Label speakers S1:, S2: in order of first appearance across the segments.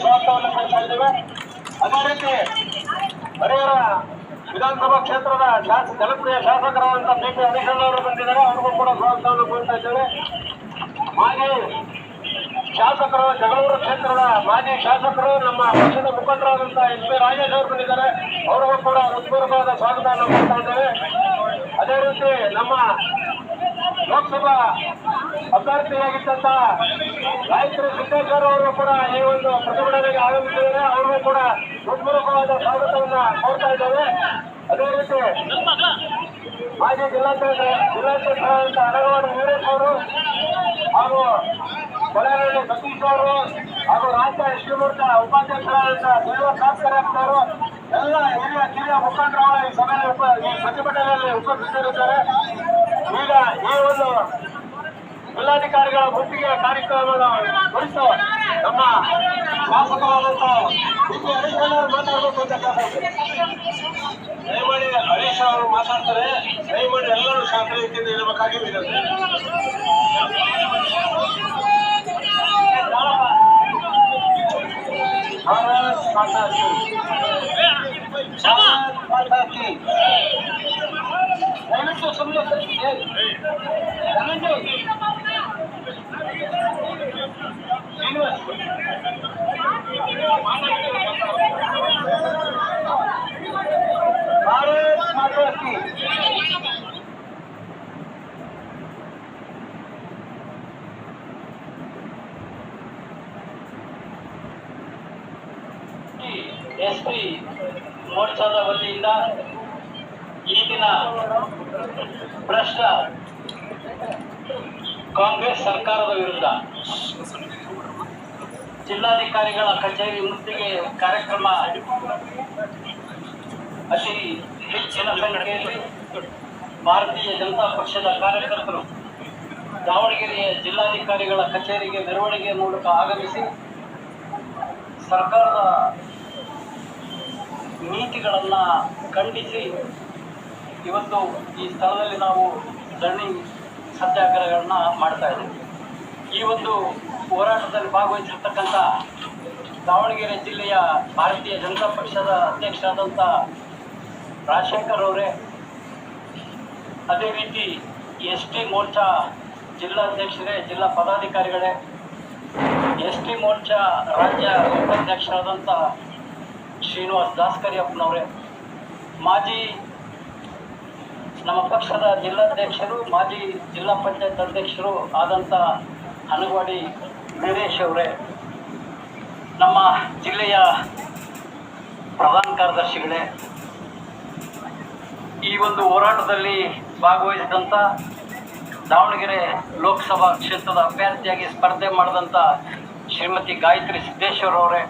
S1: ಸ್ವಾಗತವನ್ನು ಕೊಡ್ತಾ ಇದ್ದೇವೆ ಅದೇ ರೀತಿ ಹರಿಹರ ವಿಧಾನಸಭಾ ಕ್ಷೇತ್ರದ ಶಾಸಕ ಜನಪ್ರಿಯ ಶಾಸಕರಾದಂತಹ ಬಿ ಪಿ ಹರೀಶಣ್ಣ ಅವರು ಬಂದಿದ್ದಾರೆ. ಅವ್ರಿಗೂ ಕೂಡ ಸ್ವಾಗತವನ್ನು ಕೋರ್ತಾ ಇದ್ದೇವೆ. ಮಾಜಿ ಶಾಸಕರು, ಜಗಳೂರು ಕ್ಷೇತ್ರದ ಮಾಜಿ ಶಾಸಕರು, ನಮ್ಮ ಪಕ್ಷದ ಮುಖಂಡರಾದಂತಹ ಎಸ್ ಪಿ ರಾಜೇಶ್ ಅವರು ಬಂದಿದ್ದಾರೆ. ಅವ್ರಿಗೂ ಕೂಡ ಹೃತ್ಪೂರ್ವಕವಾದ ಸ್ವಾಗತವನ್ನು ಕೊಡ್ತಾ ಇದ್ದೇವೆ. ಅದೇ ರೀತಿ ನಮ್ಮ ಲೋಕಸಭಾ ಅಭ್ಯರ್ಥಿಯಾಗಿದ್ದಂತ ಗಾಯತ್ರಿ ಸಿದ್ದೇಶ್ವರ ಅವರು ಕೂಡ ಈ ಒಂದು ಪ್ರತಿಭಟನೆಗೆ ಆಗಮಿಸಿದ್ದಾರೆ. ಅವ್ರಿಗೂ ಕೂಡ ಹೃತ್ಪೂರ್ವಕವಾದ ಸ್ವಾಗತವನ್ನ ಕೋರ್ತಾ ಇದ್ದೇವೆ. ಅದೇ ರೀತಿ ಮಾಜಿ ಜಿಲ್ಲಾಧ್ಯಕ್ಷ ಜಿಲ್ಲಾಧ್ಯಕ್ಷರಾದಂತ ಅನಗವಾಡ ವೀರೇಶ್ ಅವರು ಹಾಗೂ ಕೊಳಗಳ್ಳಿ ಸತೀಶ್ ಅವರು ಹಾಗೂ ರಾಜ್ಯ ಶಿವಮೂರ್ತ ಉಪಾಧ್ಯಕ್ಷರಾದಂತಹ ದೇವ ಅವರು ಎಲ್ಲ ಹಿರಿಯ ಕಿರಿಯ ಮುಖಂಡರು ಈ ಸಭೆಯಲ್ಲಿ ಈ ಪ್ರತಿಭಟನೆಯಲ್ಲಿ ಉಪಸ್ಥಿತರಿದ್ದಾರೆ. ಈಗ ಈ ಒಂದು ಜಿಲ್ಲಾಧಿಕಾರಿಗಳ ಗುತ್ತಿಗೆ ಕಾರ್ಯಕ್ರಮದ ಕುರಿತು ನಮ್ಮ ಕೆ ಹರೀಶ್ ಅವರು ಮಾತಾಡಬೇಕು ಅಂತ. ದಯಮಾಡಿ ಹರೀಶ್ ಅವರು ಮಾತಾಡ್ತಾರೆ ದಯಮಾಡಿ ಎಲ್ಲರೂ ಶಾಂತ ಇರಬೇಕಾಗಿ ವಿನಂತಿ ಭಾರತ್ ಮಾತಾ ಕಿ. ಭಾರತ್
S2: ಎಸ್ ಪಿ ಮೋರ್ಚಾದ ವತಿಯಿಂದ ಈಗಿನ ಭ್ರಷ್ಟ ಕಾಂಗ್ರೆಸ್ ಸರ್ಕಾರದ ವಿರುದ್ಧ. ಜಿಲ್ಲಾಧಿಕಾರಿಗಳ ಕಚೇರಿ ಮುತ್ತಿಗೆ ಕಾರ್ಯಕ್ರಮ ಅತಿ ಹೆಚ್ಚಿನ ಸಂಖ್ಯೆಯಲ್ಲಿ ಭಾರತೀಯ ಜನತಾ ಪಕ್ಷದ ಕಾರ್ಯಕರ್ತರು ದಾವಣಗೆರೆಯ ಜಿಲ್ಲಾಧಿಕಾರಿಗಳ ಕಚೇರಿಗೆ ಮೆರವಣಿಗೆ ಮೂಲಕ ಆಗಮಿಸಿ ಸರ್ಕಾರದ ನೀತಿಗಳನ್ನು ಖಂಡಿಸಿ ಇವತ್ತು ಈ ಸ್ಥಳದಲ್ಲಿ ನಾವು ಧರಣಿ ಸತ್ಯಾಗ್ರಹಗಳನ್ನ ಮಾಡ್ತಾ ಇದ್ದೀವಿ. ಈ ಒಂದು ಹೋರಾಟದಲ್ಲಿ ಭಾಗವಹಿಸಿರ್ತಕ್ಕಂಥ ದಾವಣಗೆರೆ ಜಿಲ್ಲೆಯ ಭಾರತೀಯ ಜನತಾ ಪಕ್ಷದ ಅಧ್ಯಕ್ಷರಾದಂಥ ರಾಜಶೇಖರ್ ಅವರೇ, ಅದೇ ರೀತಿ ಎಸ್ ಟಿ ಮೋರ್ಚಾ ಜಿಲ್ಲಾಧ್ಯಕ್ಷರೇ, ಜಿಲ್ಲಾ ಪದಾಧಿಕಾರಿಗಳೇ, ಎಸ್ ಟಿ ಮೋರ್ಚಾ ರಾಜ್ಯ ಉಪಾಧ್ಯಕ್ಷರಾದಂಥ ಶ್ರೀನಿವಾಸ್ ದಾಸ್ಕರಿಯಪ್ಪನವರೇ, ಮಾಜಿ ನಮ್ಮ ಪಕ್ಷದ ಜಿಲ್ಲಾಧ್ಯಕ್ಷರು, ಮಾಜಿ ಜಿಲ್ಲಾ ಪಂಚಾಯತ್ ಅಧ್ಯಕ್ಷರು ಆದಂಥ ಹನಗವಾಡಿ ವೀರೇಶ್ ಅವರೇ. ನಮ್ಮ ಜಿಲ್ಲೆಯ ಪ್ರಧಾನ ಕಾರ್ಯದರ್ಶಿಗಳೇ, ಈ ಒಂದು ಹೋರಾಟದಲ್ಲಿ ಭಾಗವಹಿಸಿದಂಥ ದಾವಣಗೆರೆ ಲೋಕಸಭಾ ಕ್ಷೇತ್ರದ ಅಭ್ಯರ್ಥಿಯಾಗಿ ಸ್ಪರ್ಧೆ ಮಾಡಿದಂಥ ಶ್ರೀಮತಿ ಗಾಯತ್ರಿ ಸಿದ್ದೇಶ್ವರ ಅವರೇ,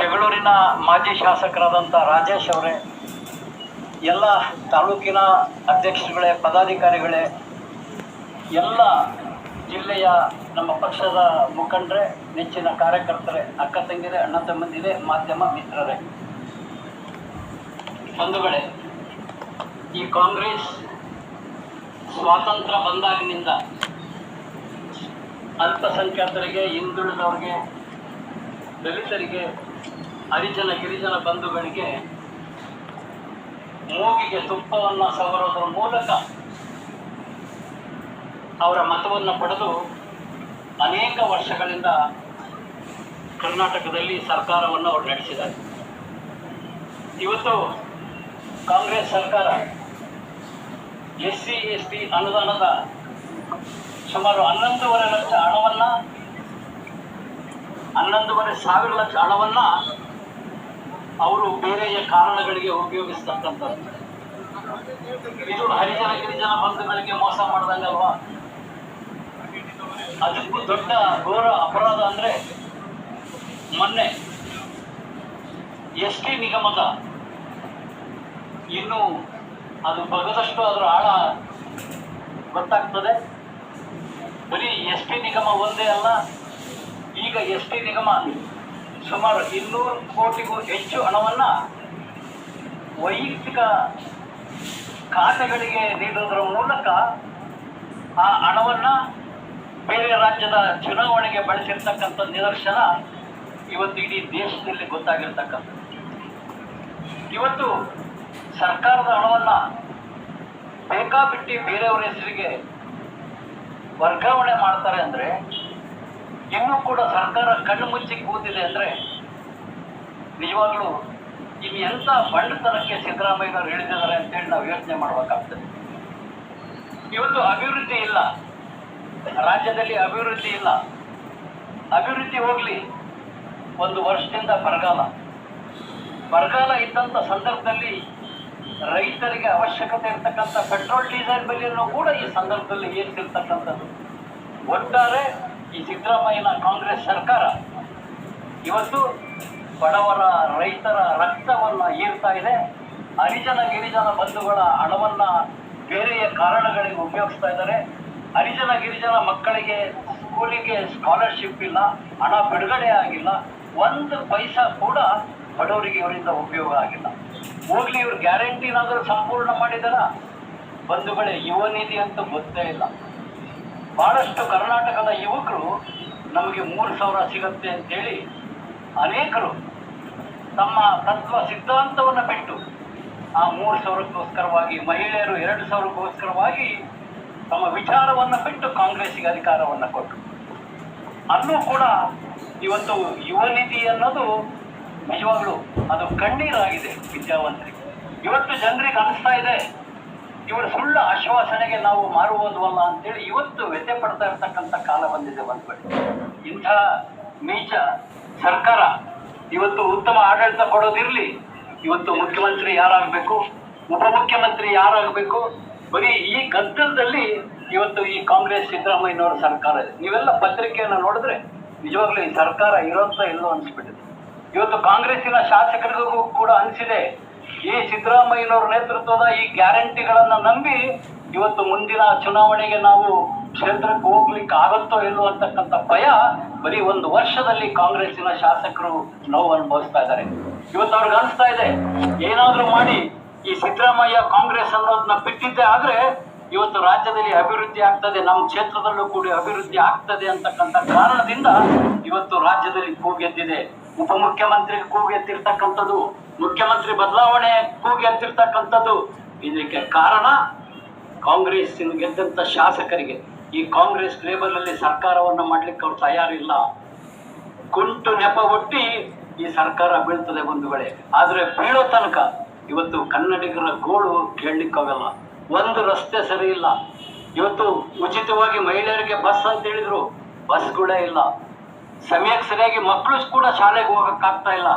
S2: ಜಗಳೂರಿನ ಮಾಜಿ ಶಾಸಕರಾದಂಥ ರಾಜೇಶ್ ಅವರೇ ಎಲ್ಲ ತಾಲೂಕಿನ ಅಧ್ಯಕ್ಷರುಗಳೇ, ಪದಾಧಿಕಾರಿಗಳೇ, ಎಲ್ಲ ಜಿಲ್ಲೆಯ ನಮ್ಮ ಪಕ್ಷದ ಮುಖಂಡರೇ, ನೆಚ್ಚಿನ ಕಾರ್ಯಕರ್ತರೇ, ಅಕ್ಕ ತಂಗಿರೇ, ಅಣ್ಣ ತಮ್ಮಂದಿರೇ, ಮಾಧ್ಯಮ ಮಿತ್ರರೇ. ಬಂಧುಗಳೇ, ಈ ಕಾಂಗ್ರೆಸ್ ಸ್ವಾತಂತ್ರ್ಯ ಬಂದಾಗಿನಿಂದ ಅಲ್ಪಸಂಖ್ಯಾತರಿಗೆ, ಹಿಂದುಳಿದವ್ರಿಗೆ, ದಲಿತರಿಗೆ, ಹರಿಜನ, ಗಿರಿಜನ ಬಂಧುಗಳಿಗೆ ಮೂಗಿಗೆ ತುಪ್ಪವನ್ನು ಸವರೋದ್ರ ಮೂಲಕ ಅವರ ಮತವನ್ನು ಪಡೆದು ಅನೇಕ ವರ್ಷಗಳಿಂದ ಕರ್ನಾಟಕದಲ್ಲಿ ಸರ್ಕಾರವನ್ನು ಅವರು ನಡೆಸಿದ್ದಾರೆ. ಇವತ್ತು ಕಾಂಗ್ರೆಸ್ ಸರ್ಕಾರ ಎಸ್ ಸಿ ಎಸ್ ಟಿ ಅನುದಾನದ ಸುಮಾರು ಹನ್ನೊಂದೂವರೆ ಲಕ್ಷ ಹಣವನ್ನು, ಹನ್ನೊಂದೂವರೆ ಸಾವಿರ ಲಕ್ಷ ಹಣವನ್ನು ಅವರು ಬೇರೆಯ ಕಾರಣಗಳಿಗೆ ಉಪಯೋಗಿಸ್ತಕ್ಕಂಥದ್ದು. ಇದು ಹರಿಜನ ಗಿರಿಜನ ಬಂಧುಗಳಿಗೆ ಮೋಸ ಮಾಡ್ದಂಗಲ್ವಾ ಅದಕ್ಕೂ ದೊಡ್ಡ ಘೋರ ಅಪರಾಧ ಅಂದ್ರೆ ಮೊನ್ನೆ ಎಸ್ ಟಿ ನಿಗಮದ ಇನ್ನು ಅದು ಬಗದಷ್ಟು ಅದರ ಆಳ ಗೊತ್ತಾಗ್ತದೆ. ಬರೀ ಎಸ್ ಟಿ ನಿಗಮ ಒಂದೇ ಅಲ್ಲ, ಈಗ ಎಸ್ ಟಿ ನಿಗಮ ಸುಮಾರು ಇನ್ನೂರು ಕೋಟಿಗೂ ಹೆಚ್ಚು ಹಣವನ್ನು ವೈಯಕ್ತಿಕ ಖಾತೆಗಳಿಗೆ ನೀಡುವುದರ ಮೂಲಕ ಆ ಹಣವನ್ನು ಬೇರೆ ರಾಜ್ಯದ ಚುನಾವಣೆಗೆ ಬಳಸಿರ್ತಕ್ಕಂಥ ನಿದರ್ಶನ ಇವತ್ತು ಇಡೀ ದೇಶದಲ್ಲಿ ಗೊತ್ತಾಗಿರ್ತಕ್ಕಂಥದ್ದು. ಇವತ್ತು ಸರ್ಕಾರದ ಹಣವನ್ನು ಬೇಕಾಬಿಟ್ಟಿ ಬೇರೆಯವರ ಹೆಸರಿಗೆ ವರ್ಗಾವಣೆ ಮಾಡ್ತಾರೆ ಅಂದರೆ ಇನ್ನೂ ಕೂಡ ಸರ್ಕಾರ ಕಣ್ಣು ಮುಚ್ಚಿ ಕೂತಿದೆ ಅಂದರೆ ನಿಜವಾಗ್ಲೂ ಇನ್ನು ಎಂಥ ಬಂಡತನಕ್ಕೆ ಸಿದ್ದರಾಮಯ್ಯನವರು ಇಳಿದಿದ್ದಾರೆ ಅಂತೇಳಿ ನಾವು ಯೋಚನೆ ಮಾಡಬೇಕಾಗ್ತದೆ. ಇವತ್ತು ಅಭಿವೃದ್ಧಿ ಇಲ್ಲ. ರಾಜ್ಯದಲ್ಲಿ ಅಭಿವೃದ್ಧಿ ಇಲ್ಲ. ಅಭಿವೃದ್ಧಿ ಹೋಗಲಿ. ಒಂದು ವರ್ಷದಿಂದ ಬರಗಾಲ. ಬರಗಾಲ ಇದ್ದಂಥ ಸಂದರ್ಭದಲ್ಲಿ ರೈತರಿಗೆ ಅವಶ್ಯಕತೆ ಇರತಕ್ಕಂಥ ಪೆಟ್ರೋಲ್, ಡೀಸೆಲ್ ಬೆಲೆಯನ್ನು ಕೂಡ ಈ ಸಂದರ್ಭದಲ್ಲಿ ಏರಿಸಿರ್ತಕ್ಕಂಥದ್ದು. ಒಟ್ಟಾರೆ ಈ ಸಿದ್ದರಾಮಯ್ಯನ ಕಾಂಗ್ರೆಸ್ ಸರ್ಕಾರ ಇವತ್ತು ಬಡವರ ರೈತರ ರಕ್ತವನ್ನು ಹೀರ್ತಾ ಇದೆ. ಹರಿಜನ ಗಿರಿಜನ ಬಂಧುಗಳ ಹಣವನ್ನ ಬೇರೆಯ ಕಾರಣಗಳಿಗೆ ಉಪಯೋಗಿಸ್ತಾ ಇದ್ದಾರೆ. ಹರಿಜನ ಗಿರಿಜನ ಮಕ್ಕಳಿಗೆ ಸ್ಕೂಲಿಗೆ ಸ್ಕಾಲರ್ಶಿಪ್ ಇಲ್ಲ, ಹಣ ಬಿಡುಗಡೆ ಆಗಿಲ್ಲ. ಒಂದು ಪೈಸಾ ಕೂಡ ಬಡವರಿಗೆ ಇವರಿಂದ ಉಪಯೋಗ ಆಗಿಲ್ಲ. ಹೋಗ್ಲಿ, ಇವ್ರು ಗ್ಯಾರಂಟಿನಾದರೂ ಸಂಪೂರ್ಣ ಮಾಡಿದಾರ? ಬಂಧುಗಳೇ, ಯುವ ನಿಧಿ ಅಂತೂ ಗೊತ್ತೇ ಇಲ್ಲ. ಬಹಳಷ್ಟು ಕರ್ನಾಟಕದ ಯುವಕರು ನಮಗೆ ಮೂರು ಸಾವಿರ ಸಿಗತ್ತೆ ಅಂತೇಳಿ ಅನೇಕರು ತಮ್ಮ ತತ್ವ ಸಿದ್ಧಾಂತವನ್ನು ಬಿಟ್ಟು ಆ ಮೂರು ಸಾವಿರಕ್ಕೋಸ್ಕರವಾಗಿ, ಮಹಿಳೆಯರು ಎರಡು ಸಾವಿರಕ್ಕೋಸ್ಕರವಾಗಿ ತಮ್ಮ ವಿಚಾರವನ್ನು ಬಿಟ್ಟು ಕಾಂಗ್ರೆಸ್ಸಿಗೆ ಅಧಿಕಾರವನ್ನು ಕೊಟ್ಟರು ಅನ್ನೂ ಕೂಡ ಇವತ್ತು ಯುವ ನಿಧಿ ಅನ್ನೋದು ನಿಜವಾಗ್ಲೂ ಅದು ಕಣ್ಣೀರಾಗಿದೆ ವಿದ್ಯಾವಂತರಿಗೆ. ಇವತ್ತು ಜನರಿಗೆ ಅನಿಸ್ತಾ ಇದೆ ಇವರ ಸುಳ್ಳ ಆಶ್ವಾಸನೆಗೆ ನಾವು ಮಾರುವುದವಲ್ಲ ಅಂತೇಳಿ ಇವತ್ತು ವ್ಯಥೆ ಪಡ್ತಾ ಇರ್ತಕ್ಕಂಥ ಕಾಲ ಬಂದಿದೆ ಒಂದು ಇಂಥ ನೀಚ ಸರ್ಕಾರ ಇವತ್ತು ಉತ್ತಮ ಆಡಳಿತ ಕೊಡೋದಿರಲಿ ಇವತ್ತು ಮುಖ್ಯಮಂತ್ರಿ ಯಾರಾಗಬೇಕು, ಉಪಮುಖ್ಯಮಂತ್ರಿ ಯಾರಾಗಬೇಕು, ಬರೀ ಈ ಗದ್ದಲದಲ್ಲಿ ಇವತ್ತು ಈ ಕಾಂಗ್ರೆಸ್ ಸಿದ್ದರಾಮಯ್ಯನವರ ಸರ್ಕಾರ ಇದೆ. ನೀವೆಲ್ಲ ಪತ್ರಿಕೆಯನ್ನು ನೋಡಿದ್ರೆ ನಿಜವಾಗ್ಲೂ ಈ ಸರ್ಕಾರ ಇರೋಂತ ಇಲ್ಲೋ ಅನಿಸ್ಬಿಟ್ಟಿದೆ. ಇವತ್ತು ಕಾಂಗ್ರೆಸ್ಸಿನ ಶಾಸಕರಿಗೂ ಕೂಡ ಅನಿಸಿದೆ. ಈ ಸಿದ್ದರಾಮಯ್ಯನವರ ನೇತೃತ್ವದ ಈ ಗ್ಯಾರಂಟಿಗಳನ್ನ ನಂಬಿ ಇವತ್ತು ಮುಂದಿನ ಚುನಾವಣೆಗೆ ನಾವು ಕ್ಷೇತ್ರಕ್ಕೆ ಹೋಗ್ಲಿಕ್ಕೆ ಆಗುತ್ತೋ ಇಲ್ಲೋ ಭಯ ಬರೀ ಒಂದು ವರ್ಷದಲ್ಲಿ ಕಾಂಗ್ರೆಸ್ಸಿನ ಶಾಸಕರು ನೋವು ಅನುಭವಿಸ್ತಾ ಇದ್ದಾರೆ. ಇವತ್ತು ಅವ್ರಿಗೆ ಅನಿಸ್ತಾ ಇದೆ, ಏನಾದ್ರೂ ಮಾಡಿ ಈ ಸಿದ್ದರಾಮಯ್ಯ ಕಾಂಗ್ರೆಸ್ ಅನ್ನೋದನ್ನ ಬಿಟ್ಟಿದ್ದೆ ಆದ್ರೆ ಇವತ್ತು ರಾಜ್ಯದಲ್ಲಿ ಅಭಿವೃದ್ಧಿ ಆಗ್ತದೆ, ನಮ್ಮ ಕ್ಷೇತ್ರದಲ್ಲೂ ಕೂಡ ಅಭಿವೃದ್ಧಿ ಆಗ್ತದೆ ಅಂತಕ್ಕಂಥ ಕಾರಣದಿಂದ ಇವತ್ತು ರಾಜ್ಯದಲ್ಲಿ ಕೂಗೆದ್ದಿದೆ. ಉಪಮುಖ್ಯಮಂತ್ರಿಗೆ ಕೂಗೆತ್ತಿರ್ತಕ್ಕಂಥದ್ದು ಮುಖ್ಯಮಂತ್ರಿ ಬದಲಾವಣೆ ಕೂಗಿ ಅಂತಿರ್ತಕ್ಕಂಥದ್ದು ಇದಕ್ಕೆ ಕಾರಣ ಕಾಂಗ್ರೆಸ್ ಗೆದ್ದಂತ ಶಾಸಕರಿಗೆ. ಈ ಕಾಂಗ್ರೆಸ್ ಲೇಬಲ್ ಅಲ್ಲಿ ಸರ್ಕಾರವನ್ನು ಮಾಡ್ಲಿಕ್ಕೆ ಅವ್ರು ತಯಾರಿಲ್ಲ. ಕುಂಟು ನೆಪ ಒಟ್ಟಿ ಈ ಸರ್ಕಾರ ಬೀಳ್ತದೆ ಒಂದು ವೇಳೆ. ಆದರೆ ಬೀಳೋ ತನಕ ಇವತ್ತು ಕನ್ನಡಿಗರ ಗೋಳು ಕೇಳಲಿಕ್ಕಾಗಲ್ಲ. ಒಂದು ರಸ್ತೆ ಸರಿ ಇಲ್ಲ. ಇವತ್ತು ಉಚಿತವಾಗಿ ಮಹಿಳೆಯರಿಗೆ ಬಸ್ ಅಂತ ಹೇಳಿದ್ರು ಕೂಡ ಇಲ್ಲ. ಸಮಯಕ್ಕೆ ಸರಿಯಾಗಿ ಮಕ್ಕಳು ಕೂಡ ಶಾಲೆಗೆ ಹೋಗಕ್ಕಾಗ್ತಾ ಇಲ್ಲ.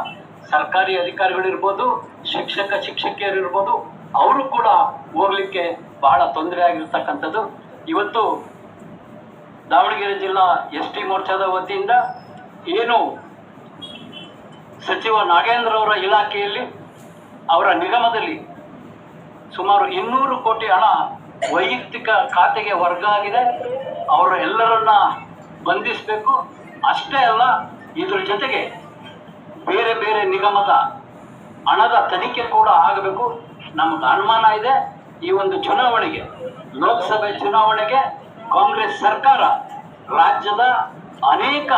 S2: ಸರ್ಕಾರಿ ಅಧಿಕಾರಿಗಳಿರ್ಬೋದು, ಶಿಕ್ಷಕ ಶಿಕ್ಷಕಿಯರು ಇರ್ಬೋದು ಅವರು ಕೂಡ ಹೋಗ್ಲಿಕ್ಕೆ ಬಹಳ ತೊಂದರೆ ಆಗಿರ್ತಕ್ಕಂಥದ್ದು. ಇವತ್ತು ದಾವಣಗೆರೆ ಜಿಲ್ಲಾ ಎಸ್ ಟಿ ಮೋರ್ಚಾದ ವತಿಯಿಂದ ಏನು ಸಚಿವ ನಾಗೇಂದ್ರ ಅವರ ಇಲಾಖೆಯಲ್ಲಿ ಅವರ ನಿಗಮದಲ್ಲಿ ಸುಮಾರು ಇನ್ನೂರು ಕೋಟಿ ಹಣ ವೈಯಕ್ತಿಕ ಖಾತೆಗೆ ವರ್ಗ ಆಗಿದೆ ಅವರು ಎಲ್ಲರನ್ನ ಬಂಧಿಸಬೇಕು. ಅಷ್ಟೇ ಅಲ್ಲ, ಇದ್ರ ಜೊತೆಗೆ ಬೇರೆ ಬೇರೆ ನಿಗಮದ ಹಣದ ತನಿಖೆ ಕೂಡ ಆಗಬೇಕು. ನಮ್ಗೆ ಅನುಮಾನ ಇದೆ, ಈ ಒಂದು ಚುನಾವಣೆಗೆ, ಲೋಕಸಭೆ ಚುನಾವಣೆಗೆ ಕಾಂಗ್ರೆಸ್ ಸರ್ಕಾರ ರಾಜ್ಯದ ಅನೇಕ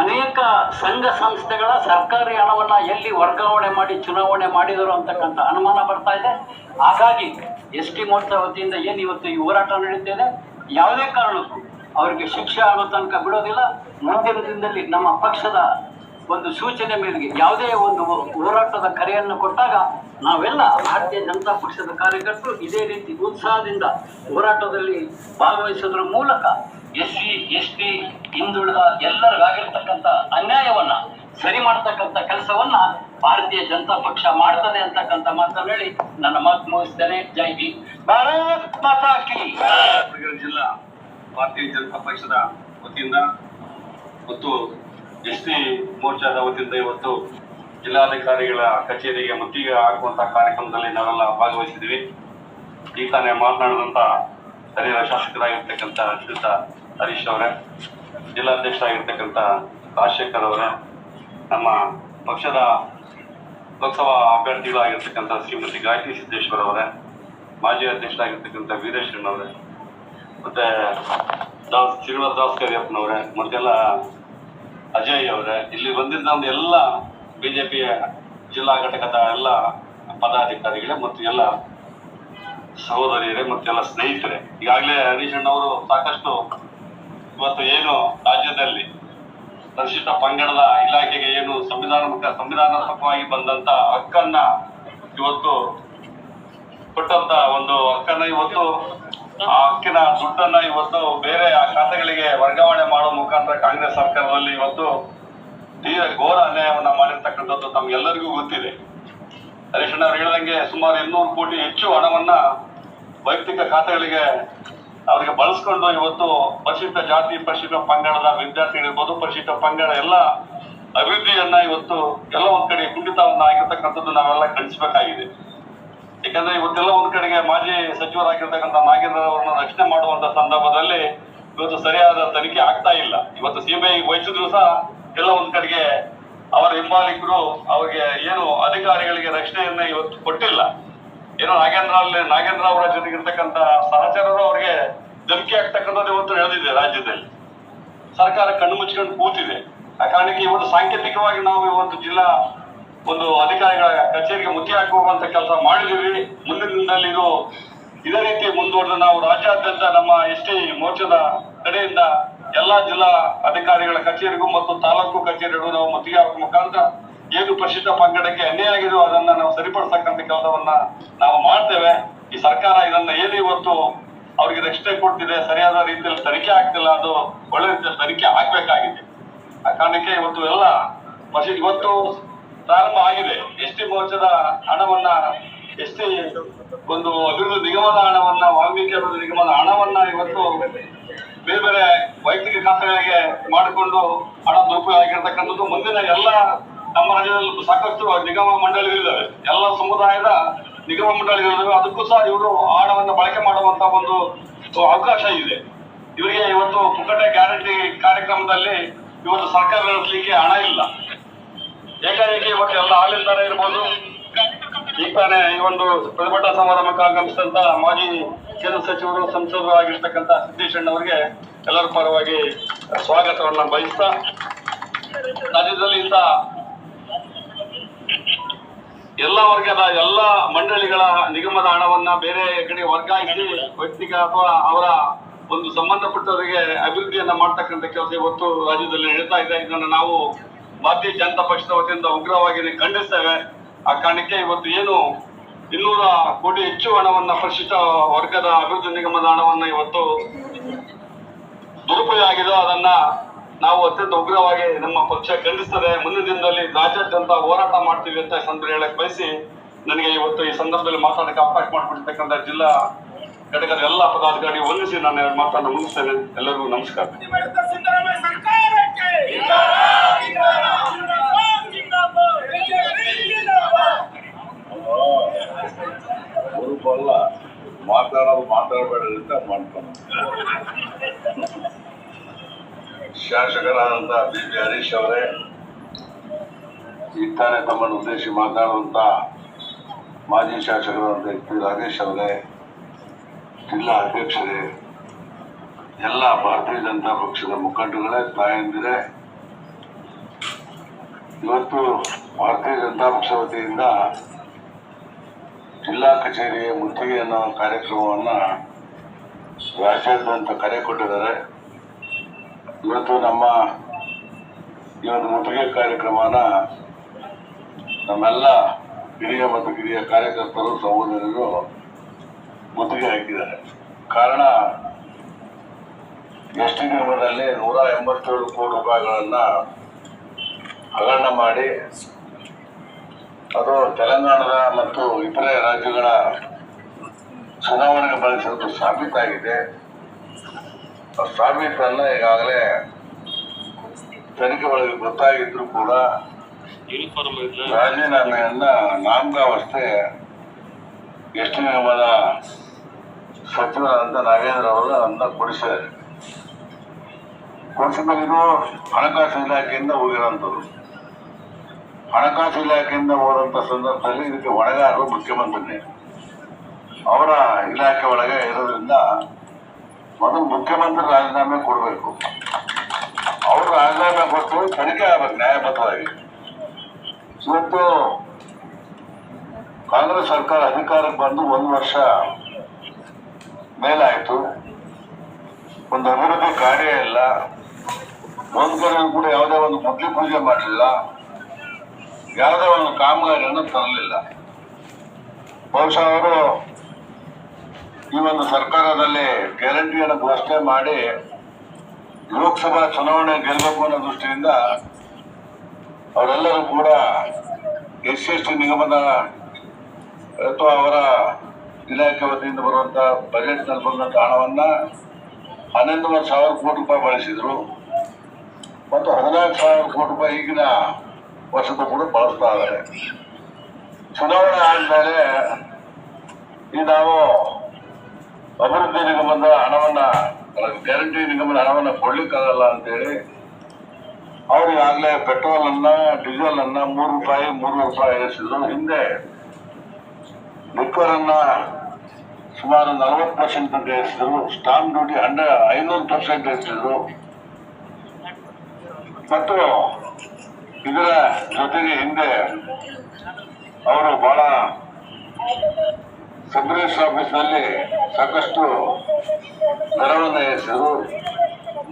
S2: ಅನೇಕ ಸಂಘ ಸಂಸ್ಥೆಗಳ ಸರ್ಕಾರಿ ಹಣವನ್ನ ಎಲ್ಲಿ ವರ್ಗಾವಣೆ ಮಾಡಿ ಚುನಾವಣೆ ಮಾಡಿದರು ಅಂತಕ್ಕಂಥ ಅನುಮಾನ ಬರ್ತಾ ಇದೆ. ಹಾಗಾಗಿ ಎಸ್ ಟಿ ಮೋರ್ಚಾ ವತಿಯಿಂದ ಏನು ಇವತ್ತು ಈ ಹೋರಾಟ ನಡೀತಿದೆ ಯಾವುದೇ ಕಾರಣಕ್ಕೂ ಅವರಿಗೆ ಶಿಕ್ಷೆ ಆಗೋ ತನಕ ಬಿಡೋದಿಲ್ಲ. ಮುಂದಿನ ದಿನದಲ್ಲಿ ನಮ್ಮ ಪಕ್ಷದ ಒಂದು ಸೂಚನೆ ಮೇರೆಗೆ ಯಾವುದೇ ಒಂದು ಹೋರಾಟದ ಕರೆಯನ್ನು ಕೊಟ್ಟಾಗ ನಾವೆಲ್ಲ ಭಾರತೀಯ ಜನತಾ ಪಕ್ಷದ ಕಾರ್ಯಕರ್ತರು ಇದೇ ರೀತಿ ಉತ್ಸಾಹದಿಂದ ಹೋರಾಟದಲ್ಲಿ ಭಾಗವಹಿಸೋದ್ರ ಮೂಲಕ ಎಸ್ ಸಿ ಎಸ್ ಟಿ ಹಿಂದುಳಿದ ಎಲ್ಲರಿಗಾಗಿರ್ತಕ್ಕಂಥ ಅನ್ಯಾಯವನ್ನ ಸರಿ ಮಾಡ್ತಕ್ಕಂಥ ಕೆಲಸವನ್ನ ಭಾರತೀಯ ಜನತಾ ಪಕ್ಷ ಮಾಡ್ತದೆ ಅಂತಕ್ಕಂಥ ಮಾತನ್ನು ಹೇಳಿ ನನ್ನ ಮಾತು ಮುಗಿಸ್ತೇನೆ. ಜೈ ಹಿಂದ್. ಭಾರತ್ ಮಾತಾ ಕಿ
S3: ಜಿಲ್ಲಾ ಭಾರತೀಯ ಜನತಾ ಪಕ್ಷದ ವತಿಯಿಂದ ಮತ್ತು ಎಸ್ ಟಿ ಮೋರ್ಚಾದ ವತಿಯಿಂದ ಇವತ್ತು ಜಿಲ್ಲಾಧಿಕಾರಿಗಳ ಕಚೇರಿಗೆ ಮುತ್ತಿಗೆ ಹಾಕುವಂತಹ ಕಾರ್ಯಕ್ರಮದಲ್ಲಿ ನಾವೆಲ್ಲ ಭಾಗವಹಿಸಿದ್ವಿ. ಈ ತಾನೇ ಮಾತನಾಡಿದಂತ ಸ್ಥಳೀಯ ಶಾಸಕರಾಗಿರ್ತಕ್ಕಂಥ ಶ್ರೀತ ಹರೀಶ್ ಅವರೇ, ಜಿಲ್ಲಾಧ್ಯಕ್ಷರಾಗಿರ್ತಕ್ಕಂಥ ರಾಜಶೇಖರ್ ಅವರೇ, ನಮ್ಮ ಪಕ್ಷದ ಲೋಕಸಭಾ ಅಭ್ಯರ್ಥಿಗಳಾಗಿರ್ತಕ್ಕಂಥ ಶ್ರೀಮತಿ ಗಾಯತ್ರಿ ಸಿದ್ದೇಶ್ವರ್ ಅವರೇ, ಮಾಜಿ ಅಧ್ಯಕ್ಷರಾಗಿರ್ತಕ್ಕಂಥ ವೀರೇಶ್ವರನವರೇ ಮತ್ತೆ ದಾಸ್ ಶ್ರೀನಿವಾಸ ದಾಸ್ ಕರಿಯಪ್ಪನವ್ರೆ ಮತ್ತೆಲ್ಲ ಅಜಯ್ ಅವರೇ, ಇಲ್ಲಿ ಬಂದಿದ್ದ ಒಂದು ಎಲ್ಲ ಬಿಜೆಪಿಯ ಜಿಲ್ಲಾ ಘಟಕದ ಎಲ್ಲ ಪದಾಧಿಕಾರಿಗಳೇ ಮತ್ತು ಎಲ್ಲ ಸಹೋದರಿಯರೇ ಮತ್ತೆಲ್ಲ ಸ್ನೇಹಿತರೆ. ಈಗಾಗಲೇ ಹರೀಶ್ ಅಣ್ಣವರು ಸಾಕಷ್ಟು ಇವತ್ತು ಏನು ರಾಜ್ಯದಲ್ಲಿ ಪರಿಶಿಷ್ಟ ಪಂಗಡದ ಇಲಾಖೆಗೆ ಏನು ಸಂವಿಧಾನ ಸಂವಿಧಾನಾತ್ಮಕವಾಗಿ ಬಂದಂತ ಹಕ್ಕನ್ನ ಇವತ್ತು ಕೊಟ್ಟಂತ ಒಂದು ಹಕ್ಕನ್ನ ಇವತ್ತು ಆ ದುಡ್ಡನ್ನ ಇವತ್ತು ಬೇರೆ ಆ ಖಾತೆಗಳಿಗೆ ವರ್ಗಾವಣೆ ಮಾಡುವ ಮುಖಾಂತರ ಕಾಂಗ್ರೆಸ್ ಸರ್ಕಾರದಲ್ಲಿ ಇವತ್ತು ತೀರ ಘೋರ ಅನ್ಯಾಯವನ್ನ ಮಾಡಿರ್ತಕ್ಕಂಥದ್ದು ತಮ್ಗೆಲ್ಲರಿಗೂ ಗೊತ್ತಿದೆ. ಹರೀಶ್ ಅಣ್ಣ ಅವ್ರು ಹೇಳಿದಂಗೆ ಸುಮಾರು ಇನ್ನೂರು ಕೋಟಿ ಹೆಚ್ಚು ಹಣವನ್ನ ವೈಯಕ್ತಿಕ ಖಾತೆಗಳಿಗೆ ಅವರಿಗೆ ಬಳಸ್ಕೊಂಡು ಇವತ್ತು ಪರಿಶಿಷ್ಟ ಜಾತಿ, ಪರಿಶಿಷ್ಟ ಪಂಗಡದ ವಿದ್ಯಾರ್ಥಿಗಳಿರ್ಬೋದು, ಪರಿಶಿಷ್ಟ ಪಂಗಡ ಎಲ್ಲ ಅಭಿವೃದ್ಧಿಯನ್ನ ಇವತ್ತು ಎಲ್ಲ ಕಡೆ ಕುಂಠಿತವನ್ನ ಆಗಿರ್ತಕ್ಕಂಥದ್ದು ನಾವೆಲ್ಲ ಖಂಡಿಸಬೇಕಾಗಿದೆ. ಯಾಕಂದ್ರೆ ಇವತ್ತೆಲ್ಲ ಒಂದ್ ಕಡೆಗೆ ಮಾಜಿ ಸಚಿವರಾಗಿರ್ತಕ್ಕಂಥ ನಾಗೇಂದ್ರ ಅವರನ್ನ ರಕ್ಷಣೆ ಮಾಡುವಂತ ಸಂದರ್ಭದಲ್ಲಿ ಇವತ್ತು ಸರಿಯಾದ ತನಿಖೆ ಆಗ್ತಾ ಇಲ್ಲ. ಇವತ್ತು ಸಿಬಿಐ ವಹಿಸಿದ್ರು ಸಹ ಎಲ್ಲ ಒಂದ್ ಕಡೆಗೆ ಅವರ ಹಿಂಬಾಲಿಕರು ಅವರಿಗೆ ಏನು ಅಧಿಕಾರಿಗಳಿಗೆ ರಕ್ಷಣೆಯನ್ನ ಇವತ್ತು ಕೊಟ್ಟಿಲ್ಲ. ಏನೋ ನಾಗೇಂದ್ರ ಅಲ್ಲಿ ನಾಗೇಂದ್ರ ಅವರ ಜೊತೆಗಿರ್ತಕ್ಕಂಥ ಸಹಚರರು ಅವರಿಗೆ ಧಮಕಿ ಆಗ್ತಕ್ಕಂಥದ್ದು ಇವತ್ತು ನಡೆದಿದೆ ರಾಜ್ಯದಲ್ಲಿ. ಸರ್ಕಾರ ಕಣ್ಣು ಮುಚ್ಕೊಂಡು ಕೂತಿದೆ. ಆ ಕಾರಣಕ್ಕೆ ಇವತ್ತು ಸಾಂಕೇತಿಕವಾಗಿ ನಾವು ಇವತ್ತು ಜಿಲ್ಲಾ ಒಂದು ಅಧಿಕಾರಿಗಳ ಕಚೇರಿಗೆ ಮುತ್ತಿ ಹಾಕುವಂತ ಕೆಲಸ ಮಾಡಿದೀವಿ ಮುಂದಿನ ದಿನದಲ್ಲಿ ಇದು ಇದೇ ರೀತಿ ಮುಂದುವರೆದು ನಾವು ರಾಜ್ಯಾದ್ಯಂತ ನಮ್ಮ ಎಸ್ ಟಿ ಮೋರ್ಚಾದ ಕಡೆಯಿಂದ ಎಲ್ಲಾ ಜಿಲ್ಲಾ ಅಧಿಕಾರಿಗಳ ಕಚೇರಿಗೂ ಮತ್ತು ತಾಲೂಕು ಕಚೇರಿಗೂ ನಾವು ಮುತ್ತಿಗೆ ಹಾಕುವ ಮುಖಾಂತರ ಏನು ಪರಿಶಿಷ್ಟ ಪಂಗಡಕ್ಕೆ ಅನ್ಯಾಯ ಆಗಿದೆಯೋ ಅದನ್ನ ನಾವು ಸರಿಪಡಿಸತಕ್ಕಂಥ ಕೆಲಸವನ್ನ ನಾವು ಮಾಡ್ತೇವೆ. ಈ ಸರ್ಕಾರ ಇದನ್ನ ಏನು ಇವತ್ತು ಅವ್ರಿಗೆ ರಕ್ಷಣೆ ಕೊಡ್ತಿದೆ, ಸರಿಯಾದ ರೀತಿಯಲ್ಲಿ ತನಿಖೆ ಆಗ್ತಿಲ್ಲ, ಅದು ಒಳ್ಳೆ ರೀತಿಯಲ್ಲಿ ತನಿಖೆ ಆಗ್ಬೇಕಾಗಿದೆ. ಆ ಕಾರಣಕ್ಕೆ ಇವತ್ತು ಎಲ್ಲ ಇವತ್ತು ಪ್ರಾರಂಭ ಆಗಿದೆ. ಎಸ್ ಟಿ ಮೋರ್ಚಾದ ಹಣವನ್ನ ಎಸ್ ಟಿ ಒಂದು ಅಭಿವೃದ್ಧಿ ನಿಗಮದ ಹಣವನ್ನ, ವಾಲ್ಮೀಕಿ ಅಭಿವೃದ್ಧಿ ನಿಗಮದ ಹಣವನ್ನ ಇವತ್ತು ಬೇರೆ ಬೇರೆ ವೈಯಕ್ತಿಕ ಖಾತೆಗಳಿಗೆ ಮಾಡಿಕೊಂಡು ಹಣ ದುರುಪಯೋಗ ಆಗಿರ್ತಕ್ಕಂಥದ್ದು ಮುಂದಿನ ಎಲ್ಲ ನಮ್ಮ ರಾಜ್ಯದಲ್ಲಿ ಸಾಕಷ್ಟು ನಿಗಮ ಮಂಡಳಿಗಳಿದ್ದಾವೆ ಎಲ್ಲ ಸಮುದಾಯದ ನಿಗಮ ಮಂಡಳಿಗಳಿದ್ದಾವೆ ಅದಕ್ಕೂ ಸಹ ಇವರು ಹಣವನ್ನು ಬಳಕೆ ಮಾಡುವಂತ ಒಂದು ಅವಕಾಶ ಇದೆ. ಇವರಿಗೆ ಇವತ್ತು ಪುಕ್ಕಟೆ ಗ್ಯಾರಂಟಿ ಕಾರ್ಯಕ್ರಮದಲ್ಲಿ ಇವತ್ತು ಸರ್ಕಾರ ನಡೆಸಲಿಕ್ಕೆ ಹಣ ಇಲ್ಲ. ಏಕಾಏಕಿ ಇವತ್ತು ಎಲ್ಲ ಆಡಳಿತಾರ ಇರ್ಬೋದು. ಈ ತಾನೇ ಈ ಒಂದು ಪ್ರತಿಭಟನಾ ಸಮಾರಂಭಕ್ಕೆ ಆಗಮಿಸಿದಂತ ಮಾಜಿ ಕೇಂದ್ರ ಸಚಿವರು, ಸಂಸದರು ಆಗಿರ್ತಕ್ಕಂಥ ಸಿದ್ದೇಶ್ ಅಣ್ಣವರಿಗೆ ಎಲ್ಲರ ಪರವಾಗಿ ಸ್ವಾಗತವನ್ನ ಬಯಸ್ತಾ, ರಾಜ್ಯದಲ್ಲಿ ಇಂತ ಎಲ್ಲ ವರ್ಗದ ಎಲ್ಲ ಮಂಡಳಿಗಳ ನಿಗಮದ ಹಣವನ್ನ ಬೇರೆ ಕಡೆ ವರ್ಗಾಯಿಸಿ ವೈಯಕ್ತಿಕ ಅಥವಾ ಅವರ ಒಂದು ಸಂಬಂಧಪಟ್ಟವರಿಗೆ ಅಭಿವೃದ್ಧಿಯನ್ನ ಮಾಡ್ತಕ್ಕಂಥ ಕೆಲಸ ಇವತ್ತು ರಾಜ್ಯದಲ್ಲಿ ನಡೀತಾ ಇದೆ. ಇದನ್ನು ನಾವು ಭಾರತೀಯ ಜನತಾ ಪಕ್ಷದ ವತಿಯಿಂದ ಉಗ್ರವಾಗಿ ಖಂಡಿಸ್ತೇವೆ. ಆ ಕಾರಣಕ್ಕೆ ಇವತ್ತು ಏನು ಇನ್ನೂರ ಕೋಟಿ ಹೆಚ್ಚು ಹಣವನ್ನ ಪರಿಶಿಷ್ಟ ವರ್ಗದ ಅಭಿವೃದ್ಧಿ ನಿಗಮದ ಹಣವನ್ನ ಇವತ್ತು ದುರುಪಯೋಗ ಆಗಿದೋ ಅದನ್ನ ನಾವು ಅತ್ಯಂತ ಉಗ್ರವಾಗಿ ನಮ್ಮ ಪಕ್ಷ ಖಂಡಿಸ್ತದೆ. ಮುಂದಿನ ದಿನದಲ್ಲಿ ರಾಜ್ಯಾದ್ಯಂತ ಹೋರಾಟ ಮಾಡ್ತೀವಿ ಅಂತ ಸಂದರ್ಭ ಹೇಳಕ್ ಬಯಸಿ ನನಗೆ ಇವತ್ತು ಈ ಸಂದರ್ಭದಲ್ಲಿ ಮಾತಾಡಕ್ಕೆ ಅವಕಾಶ ಮಾಡಿಕೊಡ್ತಕ್ಕಂಥ ಜಿಲ್ಲಾ ಘಟಕದ ಎಲ್ಲ ಪದಾಧಿಕಾರಿ ವಂದಿಸಿ ನಾನು ಮಾತನ್ನು ಮುಗಿಸ್ತೇನೆ. ಎಲ್ಲರಿಗೂ ನಮಸ್ಕಾರ
S4: ಮಾಡಿದ ಸಿದ್ದರಾಮಯ್ಯ ಸರ್ಕಾರಕ್ಕೆ
S5: ಸ್ವಲ್ಪ ಅಲ್ಲ ಮಾತಾಡೋದು ಮಾತಾಡಬೇಡ್ರಿ ಅಂತ ಮಾಡ್ಕೊಂಡು. ಶಾಸಕರಾದಂತ ಬಿ. ಪಿ ಹರೀಶ್ ಅವರೇ ಇತ್ತಾನೆ ತಾನೇ ತಮ್ಮನ್ನು ಉದ್ದೇಶಿ ಮಾತಾಡುವಂತ ಮಾಜಿ ಶಾಸಕರಾದಂತ ಎಚ್ ಪಿ. ರಾಜೇಶ್ ಅವರೇ, ಜಿಲ್ಲಾ ಅಧ್ಯಕ್ಷರೇ, ಎಲ್ಲ ಭಾರತೀಯ ಜನತಾ ಪಕ್ಷದ ಮುಖಂಡಗಳೇ ತಾಯಂದಿರೇ, ಇವತ್ತು ಭಾರತೀಯ ಜನತಾ ಪಕ್ಷ ವತಿಯಿಂದ ಜಿಲ್ಲಾ ಕಚೇರಿಯ ಮುತ್ತಿಗೆ ಅನ್ನೋ ಕಾರ್ಯಕ್ರಮವನ್ನ ರಾಜ್ಯಾದ್ಯಂತ ಕರೆ ಕೊಟ್ಟಿದ್ದಾರೆ. ಇವತ್ತು ನಮ್ಮ ಈ ಒಂದು ಮುತ್ತಿಗೆ ಕಾರ್ಯಕ್ರಮನ ನಮ್ಮೆಲ್ಲ ಹಿರಿಯ ಮತ್ತು ಕಿರಿಯ ಕಾರ್ಯಕರ್ತರು, ಸಹೋದರರು ಮುತ್ತಿಗೆ ಹಾಕಿದ್ದಾರೆ. ಕಾರಣ ಎಸ್ ಟಿ ನೂರ ಎಂಬತ್ತೇಳು ಕೋಟಿ ರೂಪಾಯಿಗಳನ್ನು ಹಗರಣ ಮಾಡಿ, ಅದು ತೆಲಂಗಾಣದ ಮತ್ತು ಇತರೆ ರಾಜ್ಯಗಳ ಚುನಾವಣೆಗೆ ಬಳಸಿರೋದು ಸಾಬೀತಾಗಿದೆ ಆ ಸಾಬೀತನ್ನ ಈಗಾಗಲೇ ತನಿಖೆ ಒಳಗೆ ಗೊತ್ತಾಗಿದ್ರು ಕೂಡ ರಾಜೀನಾಮೆಯನ್ನ ನಾಮಕಾವಸ್ಥೆ ಎಷ್ಟು ಸಚಿವ ಅಂತ ನಾಗೇಂದ್ರ ಅವರು ಅದನ್ನ ಕೊಡಿಸಿದ್ದಾರೆ. ಕೊಡಿಸಿದ್ರು ಹಣಕಾಸು ಇಲಾಖೆಯಿಂದ ಹೋಗಿರೋಂಥದ್ದು. ಹಣಕಾಸು ಇಲಾಖೆಯಿಂದ ಹೋದಂಥ ಸಂದರ್ಭದಲ್ಲಿ ಇದಕ್ಕೆ ಹೊಣೆಗಾರರು ಮುಖ್ಯಮಂತ್ರಿನೇ. ಅವರ ಇಲಾಖೆ ಒಳಗೆ ಇರೋದ್ರಿಂದ ಮೊದಲು ಮುಖ್ಯಮಂತ್ರಿ ರಾಜೀನಾಮೆ ಕೊಡಬೇಕು. ಅವರು ರಾಜೀನಾಮೆ ಕೊಟ್ಟು ತನಿಖೆ ಆಗ್ಬೇಕು, ನ್ಯಾಯಬದ್ಧವಾಗಿ. ಇವತ್ತು ಕಾಂಗ್ರೆಸ್ ಸರ್ಕಾರ ಅಧಿಕಾರಕ್ಕೆ ಬಂದು ಒಂದು ವರ್ಷ ಮೇಲಾಯಿತು. ಒಂದು ಅಭಿವೃದ್ಧಿ ಕಾರ್ಯ ಇಲ್ಲ. ಒಂದು ಕಡೆ ಕೂಡ ಯಾವುದೇ ಒಂದು ಮೊದಲು ಪೂಜೆ ಮಾಡಲಿಲ್ಲ. ಯಾವುದೇ ಒಂದು ಕಾಮಗಾರಿಯನ್ನು ತರಲಿಲ್ಲ. ಬಹುಶಃ ಅವರು ಈ ಒಂದು ಸರ್ಕಾರದಲ್ಲಿ ಗ್ಯಾರಂಟಿಯನ್ನು ಘೋಷಣೆ ಮಾಡಿ ಲೋಕಸಭಾ ಚುನಾವಣೆ ಗೆಲ್ಲಬೇಕು ಅನ್ನೋ ದೃಷ್ಟಿಯಿಂದ ಅವರೆಲ್ಲರೂ ಕೂಡ ಎಸ್ ಎಸ್ ಟಿ ನಿಗಮದ ಅಥವಾ ಅವರ ಇಲಾಖೆ ವತಿಯಿಂದ ಬರುವಂತ ಬಜೆಟ್ನಲ್ಲಿ ಹಣವನ್ನು ಹಣವನ್ನ ಹನ್ನೊಂದುವರೆ ಸಾವಿರ ಕೋಟಿ ರೂಪಾಯಿ ಬಳಸಿದ್ರು. ಮತ್ತು ಹದಿನಾಲ್ಕು ಸಾವಿರ ಕೋಟಿ ರೂಪಾಯಿ ಈಗಿನ ವರ್ಷದ ಕೂಡ ಬಳಸ್ತಾ ಇದ್ದಾರೆ. ಚುನಾವಣೆ ಆದ್ಮೇಲೆ ಈ ನಾವು ಅಭಿವೃದ್ಧಿ ನಿಗಮದ ಹಣವನ್ನ ಗ್ಯಾರಂಟಿ ನಿಗಮದ ಹಣವನ್ನ ಕೊಡ್ಲಿಕ್ಕಾಗಲ್ಲ ಅಂತೇಳಿ, ಅವ್ರು ಈಗಾಗಲೇ ಪೆಟ್ರೋಲ್ ಅನ್ನ ಡೀಸೆಲ್ ಅನ್ನ ಮೂರು ರೂಪಾಯಿ ಮೂರು ರೂಪಾಯಿ ಏರಿಸಿದ್ರು ಹಿಂದೆ ಲಿಕ್ಕರ್ ಅನ್ನ ಸುಮಾರು ನಲವತ್ತು ಪರ್ಸೆಂಟ್ ಅಂತ ಏರಿಸಿದ್ರು ಸ್ಟಾಂಪ್ ಡ್ಯೂಟಿ ಹಂಡ್ರೆಡ್ ಐನೂರು ಪರ್ಸೆಂಟ್ ಏರಿಸಿದ್ರು ಮತ್ತು ಇದರ ಜೊತೆಗೆ ಹಿಂದೆ ಅವರು ಬಹಳ ಸಬ್ ಆಫೀಸಲ್ಲಿ ಆಫೀಸ್ನಲ್ಲಿ ಸಾಕಷ್ಟು ದರವನ್ನು ಏರಿಸಿದ್ರು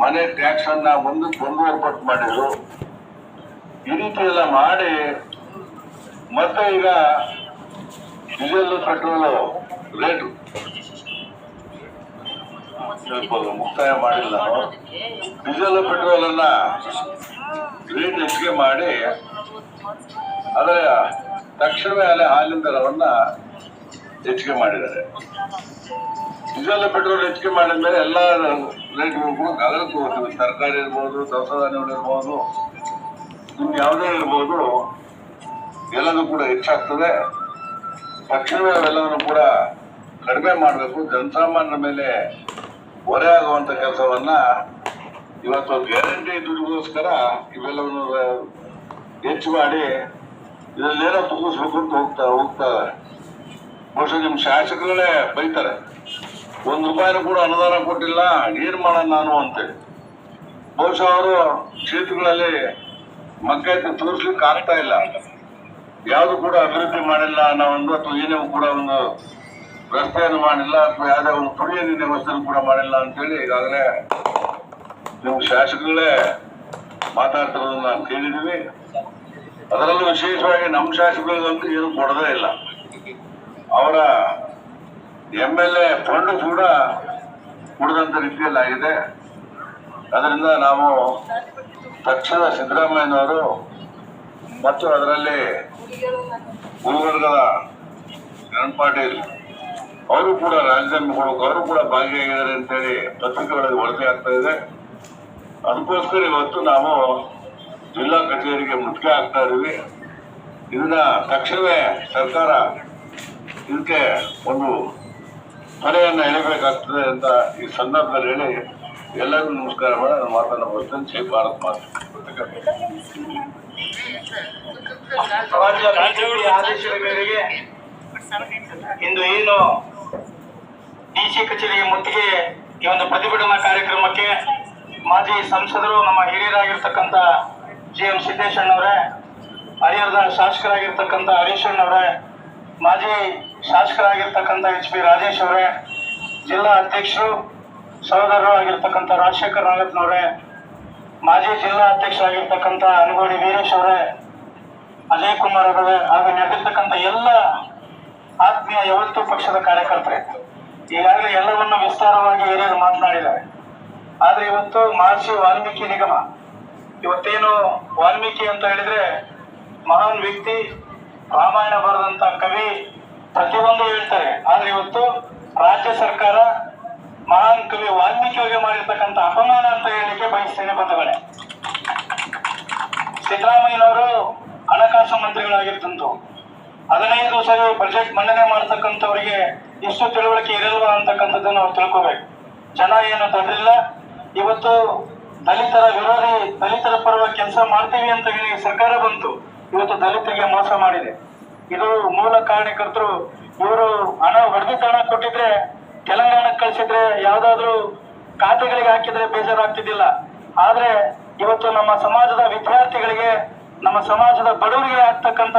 S5: ಮನೆ ಟ್ಯಾಕ್ಸನ್ನು ಮುಂದಕ್ಕೆ ಒಂದೂವರೆ ಪಟ್ಟು ಮಾಡಿದ್ರು. ಈ ರೀತಿ ಎಲ್ಲ ಮಾಡಿ, ಮತ್ತೆ ಈಗ ಡೀಸೆಲ್ ಪೆಟ್ರೋಲು ರೇಟ್. ಮುಕ್ತಾಯ ಮಾಡಿಲ್ಲ ಡೀಸೆಲ್ ಪೆಟ್ರೋಲನ್ನು ರೇಟ್ ಹೆಚ್ಚಿಗೆ ಮಾಡಿ ಅದರ ತಕ್ಷಣವೇ ಅಲ್ಲೇ ಹಾಲಿನ ದರವನ್ನ ಹೆಚ್ಚಿಗೆ ಮಾಡಿದ್ದಾರೆ. ಡೀಸೆಲ್ ಪೆಟ್ರೋಲ್ ಹೆಚ್ಚಿಗೆ ಮಾಡಿದ್ಮೇಲೆ ಎಲ್ಲ ರೇಟ್ಗಳು ಗಗನಕ್ಕೆ ಹೋಗ್ತವೆ ತರಕಾರಿ ಇರ್ಬೋದು ದವಸ ಧಾನ್ಯಗಳು ಇರ್ಬೋದು, ಇನ್ನು ಯಾವುದೇ ಇರ್ಬೋದು, ಎಲ್ಲದೂ ಕೂಡ ಹೆಚ್ಚಾಗ್ತದೆ. ತಕ್ಷಣವೇ ಅವೆಲ್ಲವನ್ನು ಕೂಡ ಕಡಿಮೆ ಮಾಡಬೇಕು. ಜನಸಾಮಾನ್ಯರ ಮೇಲೆ ಹೊರೆ ಆಗುವಂಥ ಕೆಲಸವನ್ನ ಇವತ್ತು ಗ್ಯಾರಂಟಿ ದುಡ್ಡಿಗೋಸ್ಕರ ಇವೆಲ್ಲವನ್ನು ಹೆಚ್ಚು ಮಾಡಿ ಇದರಲ್ಲೇನೋ ತುಂಬಿಸ್ಬೇಕು ಅಂತ ಹೋಗ್ತಾ ಹೋಗ್ತಾರೆ ಬಹುಶಃ ನಿಮ್ಮ ಶಾಸಕರುಗಳೇ ಬೈತಾರೆ. ಒಂದು ರೂಪಾಯಿನೂ ಕೂಡ ಅನುದಾನ ಕೊಟ್ಟಿಲ್ಲ, ಏನು ಮಾಡೋಣ ನಾನು ಅಂತೇಳಿ ಬಹುಶಃ ಅವರು ಕ್ಷೇತ್ರಗಳಲ್ಲಿ ಮಕ್ಕಳ ತೋರಿಸ್ಲಿಕ್ಕೆ ಆಗ್ತಾ ಇಲ್ಲ. ಯಾವುದು ಕೂಡ ಅಭಿವೃದ್ಧಿ ಮಾಡಿಲ್ಲ ಅನ್ನೋ ಒಂದು ಅಥವಾ ಏನೇ ಕೂಡ ಒಂದು ರಸ್ತೆಯನ್ನು ಮಾಡಿಲ್ಲ ಅಥವಾ ಯಾವುದೇ ಒಂದು ಕುಡಿಯ ನೀರಿನ ವ್ಯವಸ್ಥೆಯನ್ನು ಕೂಡ ಮಾಡಿಲ್ಲ ಅಂತೇಳಿ ಈಗಾಗಲೇ ನಿಮ್ಮ ಶಾಸಕರುಗಳೇ ಮಾತಾಡ್ತಿರೋದನ್ನ ನಾನು ಕೇಳಿದ್ದೀವಿ. ಅದರಲ್ಲೂ ವಿಶೇಷವಾಗಿ ನಮ್ಮ ಶಾಸಕರಿಗಂತೂ ಏನು ಕೊಡದೇ ಇಲ್ಲ. ಅವರ ಎಂ ಎಲ್ ಎ ಫಂಡ್ ಕೂಡ ಕುಡಿದಂಥ ರೀತಿಯಲ್ಲಾಗಿದೆ. ಅದರಿಂದ ನಾವು ತಕ್ಷಣ ಸಿದ್ದರಾಮಯ್ಯನವರು ಮತ್ತು ಅದರಲ್ಲಿ ಗುಲ್ಬರ್ಗದ ಕಿರಣ್ ಪಾಟೀಲ್ ಅವರು ಕೂಡ ರಾಜೀನಾಮೆ ಕೊಡಬೇಕು. ಅವರು ಕೂಡ ಭಾಗಿಯಾಗಿದ್ದಾರೆ ಅಂತೇಳಿ ಪತ್ರಿಕೆಗಳಲ್ಲಿ ವರದಿ ಆಗ್ತಾ ಇದೆ. ಅದಕ್ಕೋಸ್ಕರ ಇವತ್ತು ನಾವು ಜಿಲ್ಲಾ ಕಚೇರಿಗೆ ಮುತ್ತಿಗೆ ಹಾಕ್ತಾ ಇದೀವಿ. ಇದನ್ನ ತಕ್ಷಣವೇ ಸರ್ಕಾರ ಇದಕ್ಕೆ ಒಂದು ಹೊರೆಯನ್ನ ಎಳಬೇಕಾಗ್ತದೆ ಅಂತ ಈ ಸಂದರ್ಭದಲ್ಲಿ ಹೇಳಿ ಎಲ್ಲರಿಗೂ ನಮಸ್ಕಾರ ಮಾಡಿ ನಾನು ಮಾತನ್ನು ಬರ್ತೇನೆ ಜೈ ಭಾರತ್ ಮಾತು.
S4: ಇಂದು ಏನು ಡಿ ಸಿ ಕಚೇರಿಗೆ ಮುತ್ತಿಗೆ ಈ ಒಂದು ಪ್ರತಿಭಟನಾ ಕಾರ್ಯಕ್ರಮಕ್ಕೆ ಮಾಜಿ ಸಂಸದರು, ನಮ್ಮ ಹಿರಿಯರಾಗಿರ್ತಕ್ಕಂಥ ಜಿ ಎಂ ಸಿದ್ದೇಶಣ್ಣವರೇ ಹರಿಹರದ ಶಾಸಕರಾಗಿರ್ತಕ್ಕಂಥ ಹರೀಶ್ ಅಣ್ಣವರೇ ಮಾಜಿ ಶಾಸಕರಾಗಿರ್ತಕ್ಕಂಥ ಎಚ್ ಪಿ ರಾಜೇಶ್ ಅವರೇ, ಜಿಲ್ಲಾ ಅಧ್ಯಕ್ಷರು ಸಹೋದರರು ಆಗಿರ್ತಕ್ಕಂಥ ರಾಜಶೇಖರ್ ನಾಗತ್ನವರೇ ಮಾಜಿ ಜಿಲ್ಲಾ ಅಧ್ಯಕ್ಷರಾಗಿರ್ತಕ್ಕಂಥ ಅನುಗೋಡಿ ವೀರೇಶ್ ಅವರೇ, ಅಜಯ್ ಕುಮಾರ್ ಅವರೇ ಹಾಗೂ ನಡೆದಿರ್ತಕ್ಕಂಥ ಎಲ್ಲ ಆತ್ಮೀಯ ಯಾವತ್ತು ಪಕ್ಷದ ಕಾರ್ಯಕರ್ತರೆ ಈಗಾಗಲೇ ಎಲ್ಲವನ್ನು ವಿಸ್ತಾರವಾಗಿ ಹಿರಿಯರು ಮಾತನಾಡಿದ್ದಾರೆ. ಆದರೆ ಇವತ್ತು ಮಹರ್ಷಿ ವಾಲ್ಮೀಕಿ ನಿಗಮ, ಇವತ್ತೇನು ವಾಲ್ಮೀಕಿ ಅಂತ ಹೇಳಿದ್ರೆ ಮಹಾನ್ ವ್ಯಕ್ತಿ, ರಾಮಾಯಣ ಬರೆದಂತ ಕವಿ ಪ್ರತಿಯೊಂದು ಹೇಳ್ತಾರೆ. ಆದ್ರೆ ಇವತ್ತು ರಾಜ್ಯ ಸರ್ಕಾರ ಮಹಾನ್ ಕವಿ ವಾಲ್ಮೀಕಿಯವರಿಗೆ ಮಾಡಿರ್ತಕ್ಕಂಥ ಅಪಮಾನ ಅಂತ ಹೇಳಲಿಕ್ಕೆ ಬಯಸ್ತೇನೆ ಬಂಧುಗಳೇ. ಸಿದ್ದರಾಮಯ್ಯನವರು
S6: ಹಣಕಾಸು ಮಂತ್ರಿಗಳಾಗಿರ್ತಂತು ಹದಿನೈದು ಸರಿ ಬಜೆಟ್ ಮಂಡನೆ ಮಾಡ್ತಕ್ಕಂಥವ್ರಿಗೆ ಇಷ್ಟು ತಿಳುವಳಿಕೆ ಇರಲ್ವಾ ಅಂತಕ್ಕಂಥದ್ದನ್ನು ನಾವು ತಿಳ್ಕೋಬೇಕು. ಜನ ಏನು ದೊಡ್ಡರಿಲ್ಲ ಇವತ್ತು ದಲಿತರ ವಿರೋಧಿ, ದಲಿತರ ಪರವಾಗಿ ಕೆಲಸ ಮಾಡ್ತೀವಿ ಅಂತ ಹೇಳಿ ಸರ್ಕಾರ ಬಂತು. ಇವತ್ತು ದಲಿತರಿಗೆ ಮೋಸ ಮಾಡಿದೆ. ಇದು ಮೂಲ ಕಾರಣಕರ್ತರು ಇವರು ಹಣ ಹೊಡೆದಿದ್ದ ಹಣ ಕೊಟ್ಟಿದ್ರೆ ತೆಲಂಗಾಣಕ್ಕೆ ಕಳಿಸಿದ್ರೆ ಯಾವ್ದಾದ್ರು ಖಾತೆಗಳಿಗೆ ಹಾಕಿದ್ರೆ ಬೇಜಾರಾಗ್ತಿದ್ದಿಲ್ಲ. ಆದ್ರೆ ಇವತ್ತು ನಮ್ಮ ಸಮಾಜದ ವಿದ್ಯಾರ್ಥಿಗಳಿಗೆ, ನಮ್ಮ ಸಮಾಜದ ಬಡವರಿಗೆ ಆಗ್ತಕ್ಕಂತ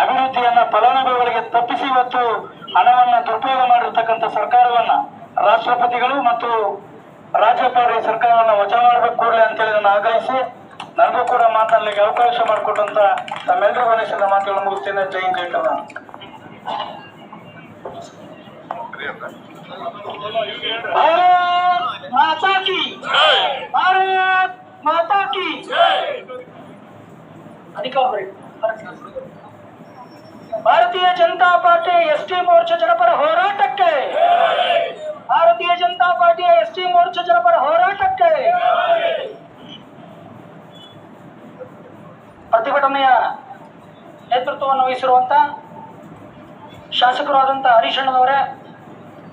S6: ಅಭಿವೃದ್ಧಿಯನ್ನ, ಫಲಾನುಭವಿಗಳಿಗೆ ತಪ್ಪಿಸಿ ಇವತ್ತು ಹಣವನ್ನ ದುರುಪಯೋಗ ಮಾಡಿರ್ತಕ್ಕಂಥ ಸರ್ಕಾರವನ್ನ ರಾಷ್ಟ್ರಪತಿಗಳು ಮತ್ತು ರಾಜ್ಯಪಾಲರಿಗೆ ಸರ್ಕಾರವನ್ನ ವಜಾ ಮಾಡಬೇಕು ಕೂಡಲೇ ಅಂತೇಳಿ ನಾನು ಆಗ್ರಹಿಸಿ ನನಗೂ ಕೂಡ ಮಾತನಾಡಲಿಕ್ಕೆ ಅವಕಾಶ ಮಾಡಿಕೊಟ್ಟಂತ ತಮ್ಮೆಲ್ಲರಿಗೂ ದೇಶದ ಮಾತುಗಳನ್ನು ಮುಗಿಸ್ತೇನೆ ಜೈ ಜೈ ಮಾತಾ ಕಿ ಮಾತಾ ಕಿ Bharatiya Janata party S T Morcha ಜನಪರ ಹೋರಾಟಕ್ಕೆ. ಭಾರತೀಯ ಜನತಾ ಪಾರ್ಟಿಯ ಎಸ್ ಟಿ ಮೋರ್ಚಾ ಜನಪರ ಹೋರಾಟಕ್ಕೆ. ಪ್ರತಿಭಟನೆಯ ನೇತೃತ್ವವನ್ನು ವಹಿಸಿರುವಂತ ಶಾಸಕರಾದಂಥ ಹರೀಶ್ ಅಣ್ಣನವರೇ,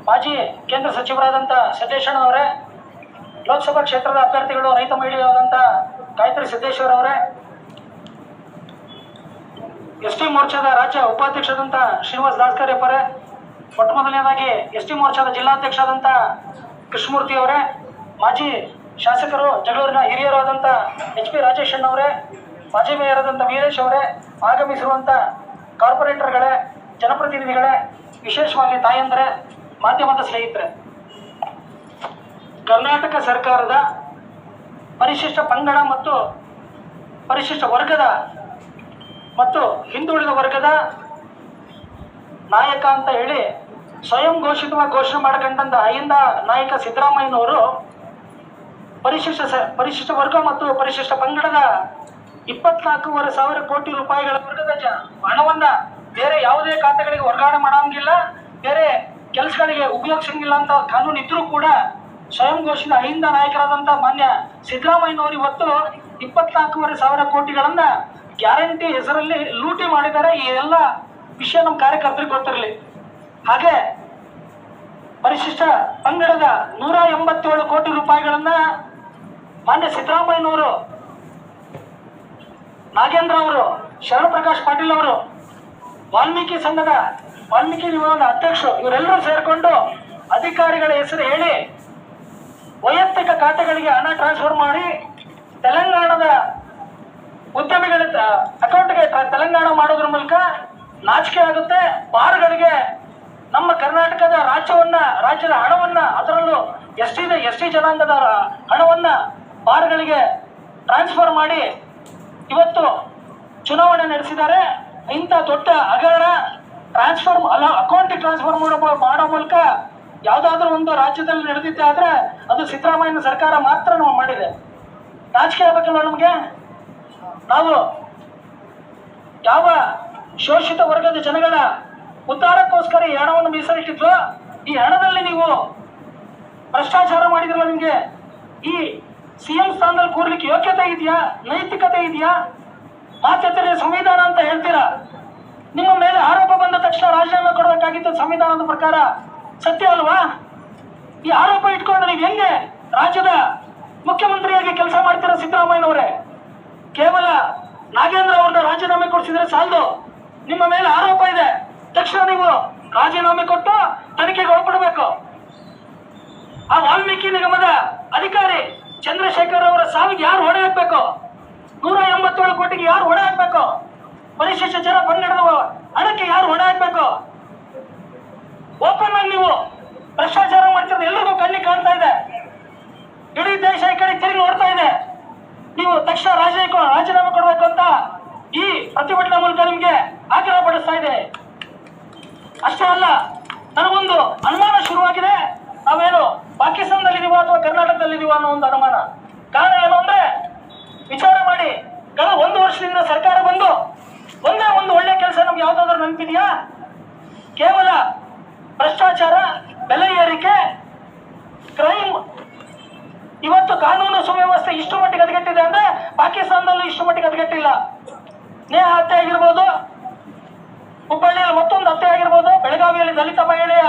S6: ಮಾಜಿ ಕೇಂದ್ರ ಸಚಿವರಾದಂಥ ಸಿದ್ದೇಶಣ್ಣನವರೇ ಲೋಕಸಭಾ ಕ್ಷೇತ್ರದ ಅಭ್ಯರ್ಥಿಗಳು, ರೈತ ಮಹಿಳೆಯಾದಂಥ ಗಾಯತ್ರಿ ಸಿದ್ದೇಶ್ವರವರೇ ಎಸ್ ಟಿ ಮೋರ್ಚಾದ ರಾಜ್ಯ ಉಪಾಧ್ಯಕ್ಷರಾದಂಥ ಶ್ರೀನಿವಾಸ್ ದಾಸ್ಕರ್ಯಪ್ಪರೇ ಮೊಟ್ಟ ಮೊದಲನೇದಾಗಿ ಎಸ್ ಟಿ ಮೋರ್ಚಾದ ಜಿಲ್ಲಾಧ್ಯಕ್ಷರಾದಂಥ ಕೃಷ್ಣಮೂರ್ತಿ ಅವರೇ, ಮಾಜಿ ಶಾಸಕರು, ಜಗಳೂರಿನ ಹಿರಿಯರಾದಂಥ ಎಚ್ ಪಿ ರಾಜೇಶ್ ಅಣ್ಣವರೇ ಮಾಜಿ ಮೇಯರ್ ಆದಂಥ ವೀರೇಶ್ ಅವರೇ ಆಗಮಿಸಿರುವಂಥ ಕಾರ್ಪೊರೇಟರ್ಗಳೇ, ಜನಪ್ರತಿನಿಧಿಗಳೇ, ವಿಶೇಷವಾಗಿ ತಾಯಂದ್ರೆ, ಮಾಧ್ಯಮದ ಸ್ನೇಹಿತರೆ, ಕರ್ನಾಟಕ ಸರ್ಕಾರದ ಪರಿಶಿಷ್ಟ ಪಂಗಡ ಮತ್ತು ಪರಿಶಿಷ್ಟ ವರ್ಗದ ಮತ್ತು ಹಿಂದುಳಿದ ವರ್ಗದ ನಾಯಕ ಅಂತ ಹೇಳಿ ಸ್ವಯಂ ಘೋಷಿತವಾಗಿ ಘೋಷಣೆ ಮಾಡ್ಕೊಂಡಂತ ಅಹಿಂದ ನಾಯಕ ಸಿದ್ದರಾಮಯ್ಯನವರು ಪರಿಶಿಷ್ಟ ಪರಿಶಿಷ್ಟ ವರ್ಗ ಮತ್ತು ಪರಿಶಿಷ್ಟ ಪಂಗಡದ ಇಪ್ಪತ್ನಾಲ್ಕೂವರೆ ಸಾವಿರ ಕೋಟಿ ರೂಪಾಯಿಗಳ ವರ್ಗದ ಹಣವನ್ನ ಬೇರೆ ಯಾವುದೇ ಖಾತೆಗಳಿಗೆ ವರ್ಗಾವಣೆ ಮಾಡಂಗಿಲ್ಲ, ಬೇರೆ ಕೆಲಸಗಳಿಗೆ ಉಪಯೋಗಿಸಂಗಿಲ್ಲ ಅಂತ ಕಾನೂನು ಇದ್ರೂ ಕೂಡ ಸ್ವಯಂ ಘೋಷಿತ ಅಹಿಂದ ನಾಯಕರಾದಂಥ ಮಾನ್ಯ ಸಿದ್ದರಾಮಯ್ಯನವರು ಇವತ್ತು ಇಪ್ಪತ್ನಾಲ್ಕೂವರೆ ಸಾವಿರ ಕೋಟಿಗಳನ್ನ ಗ್ಯಾರಂಟಿ ಹೆಸರಲ್ಲಿ ಲೂಟಿ ಮಾಡಿದ್ದಾರೆ. ಈ ಎಲ್ಲ ವಿಷಯ ನಮ್ಮ ಕಾರ್ಯಕರ್ತರಿಗೆ ಗೊತ್ತಿರಲಿ. ಹಾಗೆ ಪರಿಶಿಷ್ಟ ಪಂಗಡದ ನೂರ ಎಂಬತ್ತೇಳು ಕೋಟಿ ರೂಪಾಯಿಗಳನ್ನ ಮಾನ್ಯ ಸಿದ್ದರಾಮಯ್ಯನವರು ನಾಗೇಂದ್ರ ಅವರು, ಶರಣಪ್ರಕಾಶ್ ಪಾಟೀಲ್ ಅವರು, ವಾಲ್ಮೀಕಿ ಸಂಘದ ವಾಲ್ಮೀಕಿ ವಿಭಾಗದ ಅಧ್ಯಕ್ಷರು, ಇವರೆಲ್ಲರೂ ಸೇರಿಕೊಂಡು ಅಧಿಕಾರಿಗಳ ಹೆಸರು ಹೇಳಿ ವೈಯಕ್ತಿಕ ಖಾತೆಗಳಿಗೆ ಹಣ ಟ್ರಾನ್ಸ್ಫರ್ ಮಾಡಿ ತೆಲಂಗಾಣದ ಉದ್ಯಮಿಗಳ ಅಕೌಂಟ್ಗೆ ತೆಲಂಗಾಣ ಮಾಡೋದ್ರ ಮೂಲಕ ನಾಚಿಕೆ ಆಗುತ್ತೆ. ಬಾರ್ಗಳಿಗೆ ನಮ್ಮ ಕರ್ನಾಟಕದ ರಾಜ್ಯವನ್ನ, ರಾಜ್ಯದ ಹಣವನ್ನ, ಅದರಲ್ಲೂ ಎಸ್ ಟಿ ಎಸ್ ಟಿ ಜನಾಂಗದ ಹಣವನ್ನ ಬಾರ್ಗಳಿಗೆ ಟ್ರಾನ್ಸ್ಫರ್ ಮಾಡಿ ಇವತ್ತು ಚುನಾವಣೆ ನಡೆಸಿದ್ದಾರೆ. ಇಂಥ ದೊಡ್ಡ ಹಗರಣ ಟ್ರಾನ್ಸ್ಫರ್ ಅಲ್ಲ ಅಕೌಂಟಿಗೆ ಟ್ರಾನ್ಸ್ಫರ್ ಮಾಡೋ ಮೂಲಕ ಯಾವುದಾದ್ರೂ ಒಂದು ರಾಜ್ಯದಲ್ಲಿ ನಡೆದಿದ್ದೆ ಆದ್ರೆ ಅದು ಸಿದ್ದರಾಮಯ್ಯನ ಸರ್ಕಾರ ಮಾತ್ರ ನಾವು ಮಾಡಿದೆ. ರಾಜಕೀಯ ಆಗ್ಬೇಕಲ್ವ ನಮಗೆ? ನಾವು ಯಾವ ಶೋಷಿತ ವರ್ಗದ ಜನಗಳ ಉದ್ಧಾರಕ್ಕೋಸ್ಕರ ಈ ಹಣವನ್ನು ಮೀಸಲಿಟ್ಟಿದ್ವೋ, ಈ ಹಣದಲ್ಲಿ ನೀವು ಭ್ರಷ್ಟಾಚಾರ ಮಾಡಿದ್ರಲ್ಲ ನಿಮಗೆ? ಈ ಸಿಎಂ ಸ್ಥಾನದಲ್ಲಿ ಕೂರ್ಲಿಕ್ಕೆ ಯೋಗ್ಯತೆ ಇದೆಯಾ? ನೈತಿಕತೆ ಇದೆಯಾ? ಮಾತೆತ್ತರೆ ಸಂವಿಧಾನ ಅಂತ ಹೇಳ್ತೀರಾ? ನಿಮ್ಮ ಮೇಲೆ ಆರೋಪ ಬಂದ ತಕ್ಷಣ ರಾಜೀನಾಮೆ ಕೊಡಬೇಕಾಗಿತ್ತು ಸಂವಿಧಾನದ ಪ್ರಕಾರ. ಸತ್ಯ ಅಲ್ವಾ? ಈ ಆರೋಪ ಇಟ್ಕೊಂಡು ನೀವು ಹೆಂಗೆ ರಾಜ್ಯದ ಮುಖ್ಯಮಂತ್ರಿಯಾಗಿ ಕೆಲಸ ಮಾಡ್ತೀರಾ ಸಿದ್ದರಾಮಯ್ಯನವರೇ? ಕೇವಲ ನಾಗೇಂದ್ರ ಅವ್ರನ್ನ ರಾಜೀನಾಮೆ ಕೊಡಿಸಿದ್ರೆ ಸಾಲದು. ನಿಮ್ಮ ಮೇಲೆ ಆರೋಪ ಇದೆ. ತಕ್ಷಣ ನೀವು ರಾಜೀನಾಮೆ ಕೊಟ್ಟು ತನಿಖೆಗೆ ಒಳಪಡಬೇಕು. ಆ ವಾಲ್ಮೀಕಿ ನಿಗಮದ ಅಧಿಕಾರಿ ಚಂದ್ರಶೇಖರ್ ಅವರ ಸಾವಿಗೆ ಯಾರು ಹೊಣೆ ಹಾಕ್ಬೇಕು? ನೂರ ಎಂಬತ್ತೇಳು ಕೋಟಿಗೆ ಯಾರು ಹೊಣೆ ಹಾಕ್ಬೇಕು? ಪರಿಶಿಷ್ಟ ಜನ ಪಂಗಡದ ಹಣಕ್ಕೆ ಯಾರು ಹೊಣೆ ಹಾಕ್ಬೇಕು? ಓಪನ್ ಆಗಿ ನೀವು ಭ್ರಷ್ಟಾಚಾರ ಮಾಡ್ತಿರೋದು ಎಲ್ರಿಗೂ ಕಣ್ಣಿಗೆ ಕಾಣ್ತಾ ಇದೆ ಇಡೀ ದೇಶ ಈ ಕಡೆ ತಿರುಗಿ ನೋಡ್ತಾ ಇದೆ ನೀವು ತಕ್ಷಣ ರಾಜೀನಾಮೆ ರಾಜೀನಾಮೆ ಕೊಡಬೇಕು ಅಂತ ಈ ಪ್ರತಿಭಟನೆ ಮೂಲಕ ನಿಮ್ಗೆ ಆಗ್ರಹ ಪಡಿಸ್ತಾ ಇದೆ ಅಷ್ಟೇ ಅಲ್ಲ ನನಗೊಂದು ಅನುಮಾನ ಶುರುವಾಗಿದೆ ನಾವೇನು ಪಾಕಿಸ್ತಾನದಲ್ಲಿದ್ದೀವೋ ಅಥವಾ ಕರ್ನಾಟಕದಲ್ಲಿದ್ದೀವೋ ಅನ್ನೋ ಒಂದು ಅನುಮಾನ ಕಾರಣ ಏನು ಅಂದ್ರೆ ವಿಚಾರ ಮಾಡಿ ಕಳೆದ ಒಂದು ವರ್ಷದಿಂದ ಸರ್ಕಾರ ಬಂದು ಒಂದೇ ಒಂದು ಒಳ್ಳೆ ಕೆಲಸ ನಮ್ಗೆ ಯಾವ್ದಾದ್ರು ನೆನಪಿದೆಯಾ ಕೇವಲ ಭ್ರಷ್ಟಾಚಾರ ಬೆಲೆ ಏರಿಕೆ ಕ್ರೈಮ್ ಇವತ್ತು ಕಾನೂನು ಸುವ್ಯವಸ್ಥೆ ಇಷ್ಟು ಮಟ್ಟಿಗೆ ಹದಗೆಟ್ಟಿದೆ ಅಂದ್ರೆ ಪಾಕಿಸ್ತಾನದಲ್ಲೂ ಇಷ್ಟು ಮಟ್ಟಿಗೆ ಹದಗೆಟ್ಟಿಲ್ಲ ನೇಹ ಹತ್ಯೆ ಆಗಿರ್ಬೋದು ಹುಬ್ಬಳ್ಳಿಯಲ್ಲಿ ಮತ್ತೊಂದು ಹತ್ಯೆ ಆಗಿರ್ಬೋದು ಬೆಳಗಾವಿಯಲ್ಲಿ ದಲಿತ ಮಹಿಳೆಯ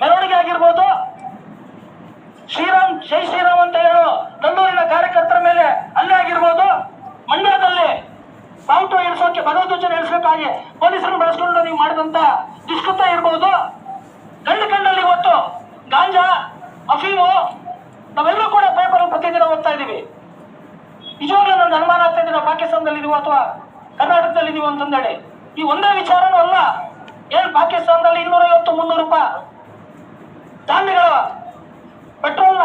S6: ಮೆರವಣಿಗೆ ಆಗಿರ್ಬೋದು ಶ್ರೀರಾಮ್ ಜೈ ಶ್ರೀರಾಮ್ ಅಂತ ಹೇಳೋ ನಂದೂರಿನ ಕಾರ್ಯಕರ್ತರ ಮೇಲೆ ಹಲ್ಲೆ ಆಗಿರ್ಬೋದು ಮಂಡ್ಯದಲ್ಲಿ ಇಳಿಸೋಕೆ ಭಗವದ್ವಚನ ಇಳಿಸೋಕ್ಕಾಗಿ ಪೊಲೀಸರನ್ನು ಬಳಸ್ಕೊಂಡು ನೀವು ಮಾಡಿದಂತ ದುಷ್ಕೃತ ಇರ್ಬೋದು. ಗಂಡ ಕಂಡಲ್ಲಿ ಇವತ್ತು ಗಾಂಜಾ, ಅಫೀಮು, ನಾವೆಲ್ಲರೂ ಕೂಡ ಪೇಪರ್ ಪ್ರತಿದಿನ ಓದ್ತಾ ಇದೀವಿ ನಿಜವಾಗ್ಲೂ ನನ್ನ ಅನುಮಾನ ಆಗ್ತಾ ಇದ್ದೀವಿ ಪಾಕಿಸ್ತಾನದಲ್ಲಿ ಇದೀವೋ ಅಥವಾ ಕರ್ನಾಟಕದಲ್ಲಿ ಇದೀವೋ ಅಂತಂದೇಳಿ. ಈ ಒಂದೇ ವಿಚಾರನೂ ಅಲ್ಲ. ಏನು ಪಾಕಿಸ್ತಾನದಲ್ಲಿ ಇನ್ನೂರ ಐವತ್ತು ಮುನ್ನೂರು ರೂಪಾಯಿ ಧಾನ್ಯಗಳ, ಪೆಟ್ರೋಲ್ನ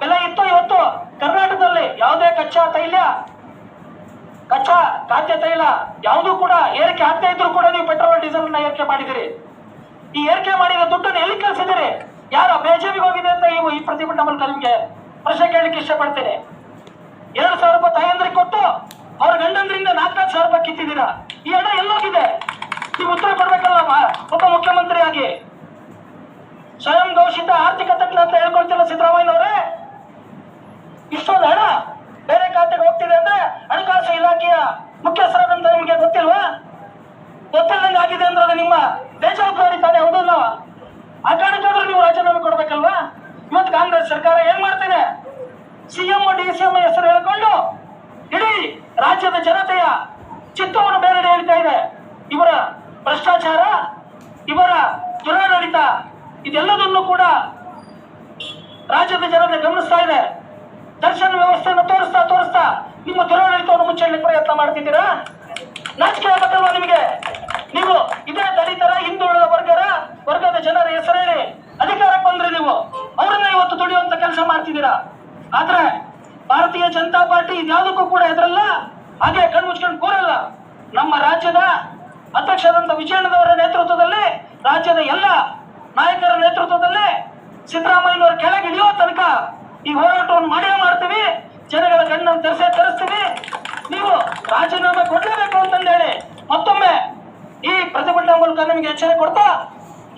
S6: ಬೆಲೆ ಇತ್ತು ಇವತ್ತು. ಕರ್ನಾಟಕದಲ್ಲಿ ಯಾವುದೇ ಕಚ್ಚಾ ತೈಲ ಕಚ್ಚಾ ಖಾದ್ಯ ತೈಲ ಯಾವುದೂ ಕೂಡ ಏರಿಕೆ ಆಗ್ತಾ ಇದ್ರು ಕೂಡ ನೀವು ಪೆಟ್ರೋಲ್ ಡೀಸೆಲ್ನ ಏರಿಕೆ ಮಾಡಿದಿರಿ ಈ ಏರಿಕೆ ಮಾಡಿದ ದುಡ್ಡನ್ನು ಎಲ್ಲಿ ಕಳಿಸಿದಿರಿ ಯಾರ ಬೇಜಾಬಿಗೆ ಹೋಗಿದೆ ಅಂತ ನೀವು ಈ ಪ್ರತಿಭಟನೆ ಮೂಲಕ ನಿಮಗೆ ಪ್ರಶ್ನೆ ಕೇಳಲಿಕ್ಕೆ ಇಷ್ಟಪಡ್ತೇನೆ. ಎರಡು ಸಾವಿರ ರೂಪಾಯಿ ತಾಯಂದ್ರಿಗೆ ಕೊಟ್ಟು ಅವ್ರ ಗಂಡಂದ್ರಿಂದ ನಾಲ್ಕು ಸಾವಿರ ರೂಪಾಯಿ ಕಿತ್ತಿದ್ದೀರಾ? ಈ ಹಣ ಎಲ್ಲೋಗಿದೆ. ನೀವು ಉತ್ತರ ಕೊಡ್ಬೇಕಲ್ಲ ಉಪ ಒಬ್ಬ ಮುಖ್ಯಮಂತ್ರಿಯಾಗಿ. ಸ್ವಯಂ ಘೋಷಿತ ಆರ್ಥಿಕ ತಜ್ಞ ಅಂತ ಹೇಳ್ಕೊಳ್ತಿಲ್ಲ ಸಿದ್ದರಾಮಯ್ಯನವರೇ ಇಷ್ಟೊಂದು ಹಣ ಬೇರೆ ಖಾತೆಗೆ ಹೋಗ್ತಿದೆ ಅಂದ್ರೆ ಹಣಕಾಸು ಇಲಾಖೆಯ ಮುಖ್ಯಸ್ಥರಾದಂತ ನಿಮಗೆ ಗೊತ್ತಿಲ್ವಾ ಗೊತ್ತಿಲ್ಲದಂಗೆ ಆಗಿದೆ ಅಂದ್ರೆ ಅದು ನಿಮ್ಮ ಬೇಜವಾಬ್ದಾರಿ ತಾನೇ ಹೌದಲ್ಲ ಆ ಕಾರಣಕ್ಕಾದ್ರೂ ನೀವು ರಾಜೀನಾಮೆ ಕೊಡ್ಬೇಕಲ್ವಾ ಇವತ್ತು ಕಾಂಗ್ರೆಸ್ ಸರ್ಕಾರ ಏನ್ ಮಾಡ್ತಿದೆ ಸಿಎಂ ಹೆಸರು ಹೇಳಿಕೊಂಡು ಇಡೀ ರಾಜ್ಯದ ಜನತೆಯ ಚಿತ್ತವನ್ನು ಬೇರೆಡೆ ಹೇಳ್ತಾ ಇದೆ. ಇವರ ಭ್ರಷ್ಟಾಚಾರ, ಇವರ ದುರಾಡಳಿತ, ಇದೆಲ್ಲದನ್ನು ಕೂಡ ರಾಜ್ಯದ ಜನತೆ ಗಮನಿಸ್ತಾ ಇದೆ. ದರ್ಶನ ವ್ಯವಸ್ಥೆಯನ್ನು ತೋರಿಸ್ತಾ ತೋರಿಸ್ತಾ ನಿಮ್ಮ ದುರಾಡಳಿತವನ್ನು ಮುಚ್ಚಲಿಕ್ಕೆ ಪ್ರಯತ್ನ ಮಾಡ್ತಿದ್ದೀರಾ? ನಾಚಿಕೆ ಆಗಬೇಕಲ್ವಾ ನಿಮಗೆ? ನೀವು ಇದೇ ದಲಿತರ, ಹಿಂದುಳಿದ ವರ್ಗರ, ವರ್ಗದ ಜನರ ಹೆಸರೇಳಿ, ಅಧಿಕಾರಕ್ಕೆ ಬಂದ್ರಿ ನೀವು. ಅವರನ್ನ ಇವತ್ತು ದುಡಿಯುವಂತ ಕೆಲಸ ಮಾಡ್ತಿದ್ದೀರಾ? ಆದ್ರೆ ಭಾರತೀಯ ಜನತಾ ಪಾರ್ಟಿ ಇದ್ಯಾವುದಕ್ಕೂ ಕೂಡ ಹೆದರಲ್ಲ. ಹಾಗೆ ಕಣ್ಣು ಮುಚ್ಕೊಂಡು ಕೂರಲ್ಲ. ನಮ್ಮ ರಾಜ್ಯದ ಅಧ್ಯಕ್ಷರಂತ ವಿಜಯಣ್ಣನವರ ನೇತೃತ್ವದಲ್ಲಿ, ರಾಜ್ಯದ ಎಲ್ಲ ನಾಯಕರ ನೇತೃತ್ವದಲ್ಲಿ ಕೆಳಗೆ ಇಳಿಯೋ ತನಕ ಈ ಹೋರಾಟವನ್ನು ಮಾಡೇ ಮಾಡ್ತೀವಿ. ಜನಗಳ ಕಣ್ಣನ್ನು ತೆರೆಸೇ ತರಿಸ್ತೀವಿ. ನೀವು ರಾಜೀನಾಮೆ ಕೊಡಲೇಬೇಕು ಅಂತಂದು ಹೇಳಿ ಮತ್ತೊಮ್ಮೆ ಈ ಪ್ರತಿಭಟನೆ ಮೂಲಕ ನಿಮಗೆ ಎಚ್ಚರಿಕೆ ಕೊಡ್ತಾ,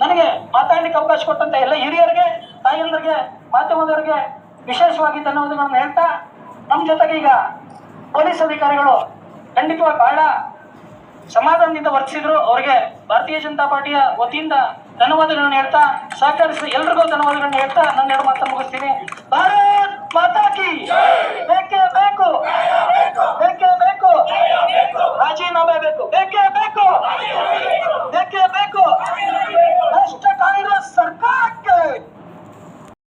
S6: ನನಗೆ ಮಾತಾಡಲಿಕ್ಕೆ ಅವಕಾಶ ಕೊಟ್ಟಂತ ಎಲ್ಲ ಹಿರಿಯರಿಗೆ ತಾಯಿಯಂದ್ರಿಗೆ ಮಾಧ್ಯಮದವರಿಗೆ ವಿಶೇಷವಾಗಿ ತನ್ನುವುದನ್ನು ಹೇಳ್ತಾ ನಮ್ಮ ಜೊತೆಗೆ ಈಗ ಪೊಲೀಸ್ ಅಧಿಕಾರಿಗಳು ಖಂಡಿತವಾಗಿ ಬಹಳ ಸಮಾಧಾನದಿಂದ ವರ್ತಿಸಿದ್ರು. ಅವರಿಗೆ ಭಾರತೀಯ ಜನತಾ ಪಾರ್ಟಿಯ ವತಿಯಿಂದ ಧನ್ಯವಾದಗಳನ್ನು ಹೇಳ್ತಾ, ಸಹಕರಿಸಿ ಎಲ್ರಿಗೂ ಧನ್ಯವಾದಗಳನ್ನು ಹೇಳ್ತಾ, ನನ್ನ ಎರಡು ಮಾತನ್ನು ಮುಗಿಸ್ತೀನಿ. ಭಾರತ್ ಮಾತಾಕಿ ಬೇಕೇ ಬೇಕು! ಬೇಕೇ ಬೇಕು! ರಾಜೀನಾಮೆ ಬೇಕು! ಬೇಕೇ ಬೇಕು! ಬೇಕೇ ಬೇಕು! ಕಾಂಗ್ರೆಸ್ ಸರ್ಕಾರಕ್ಕೆ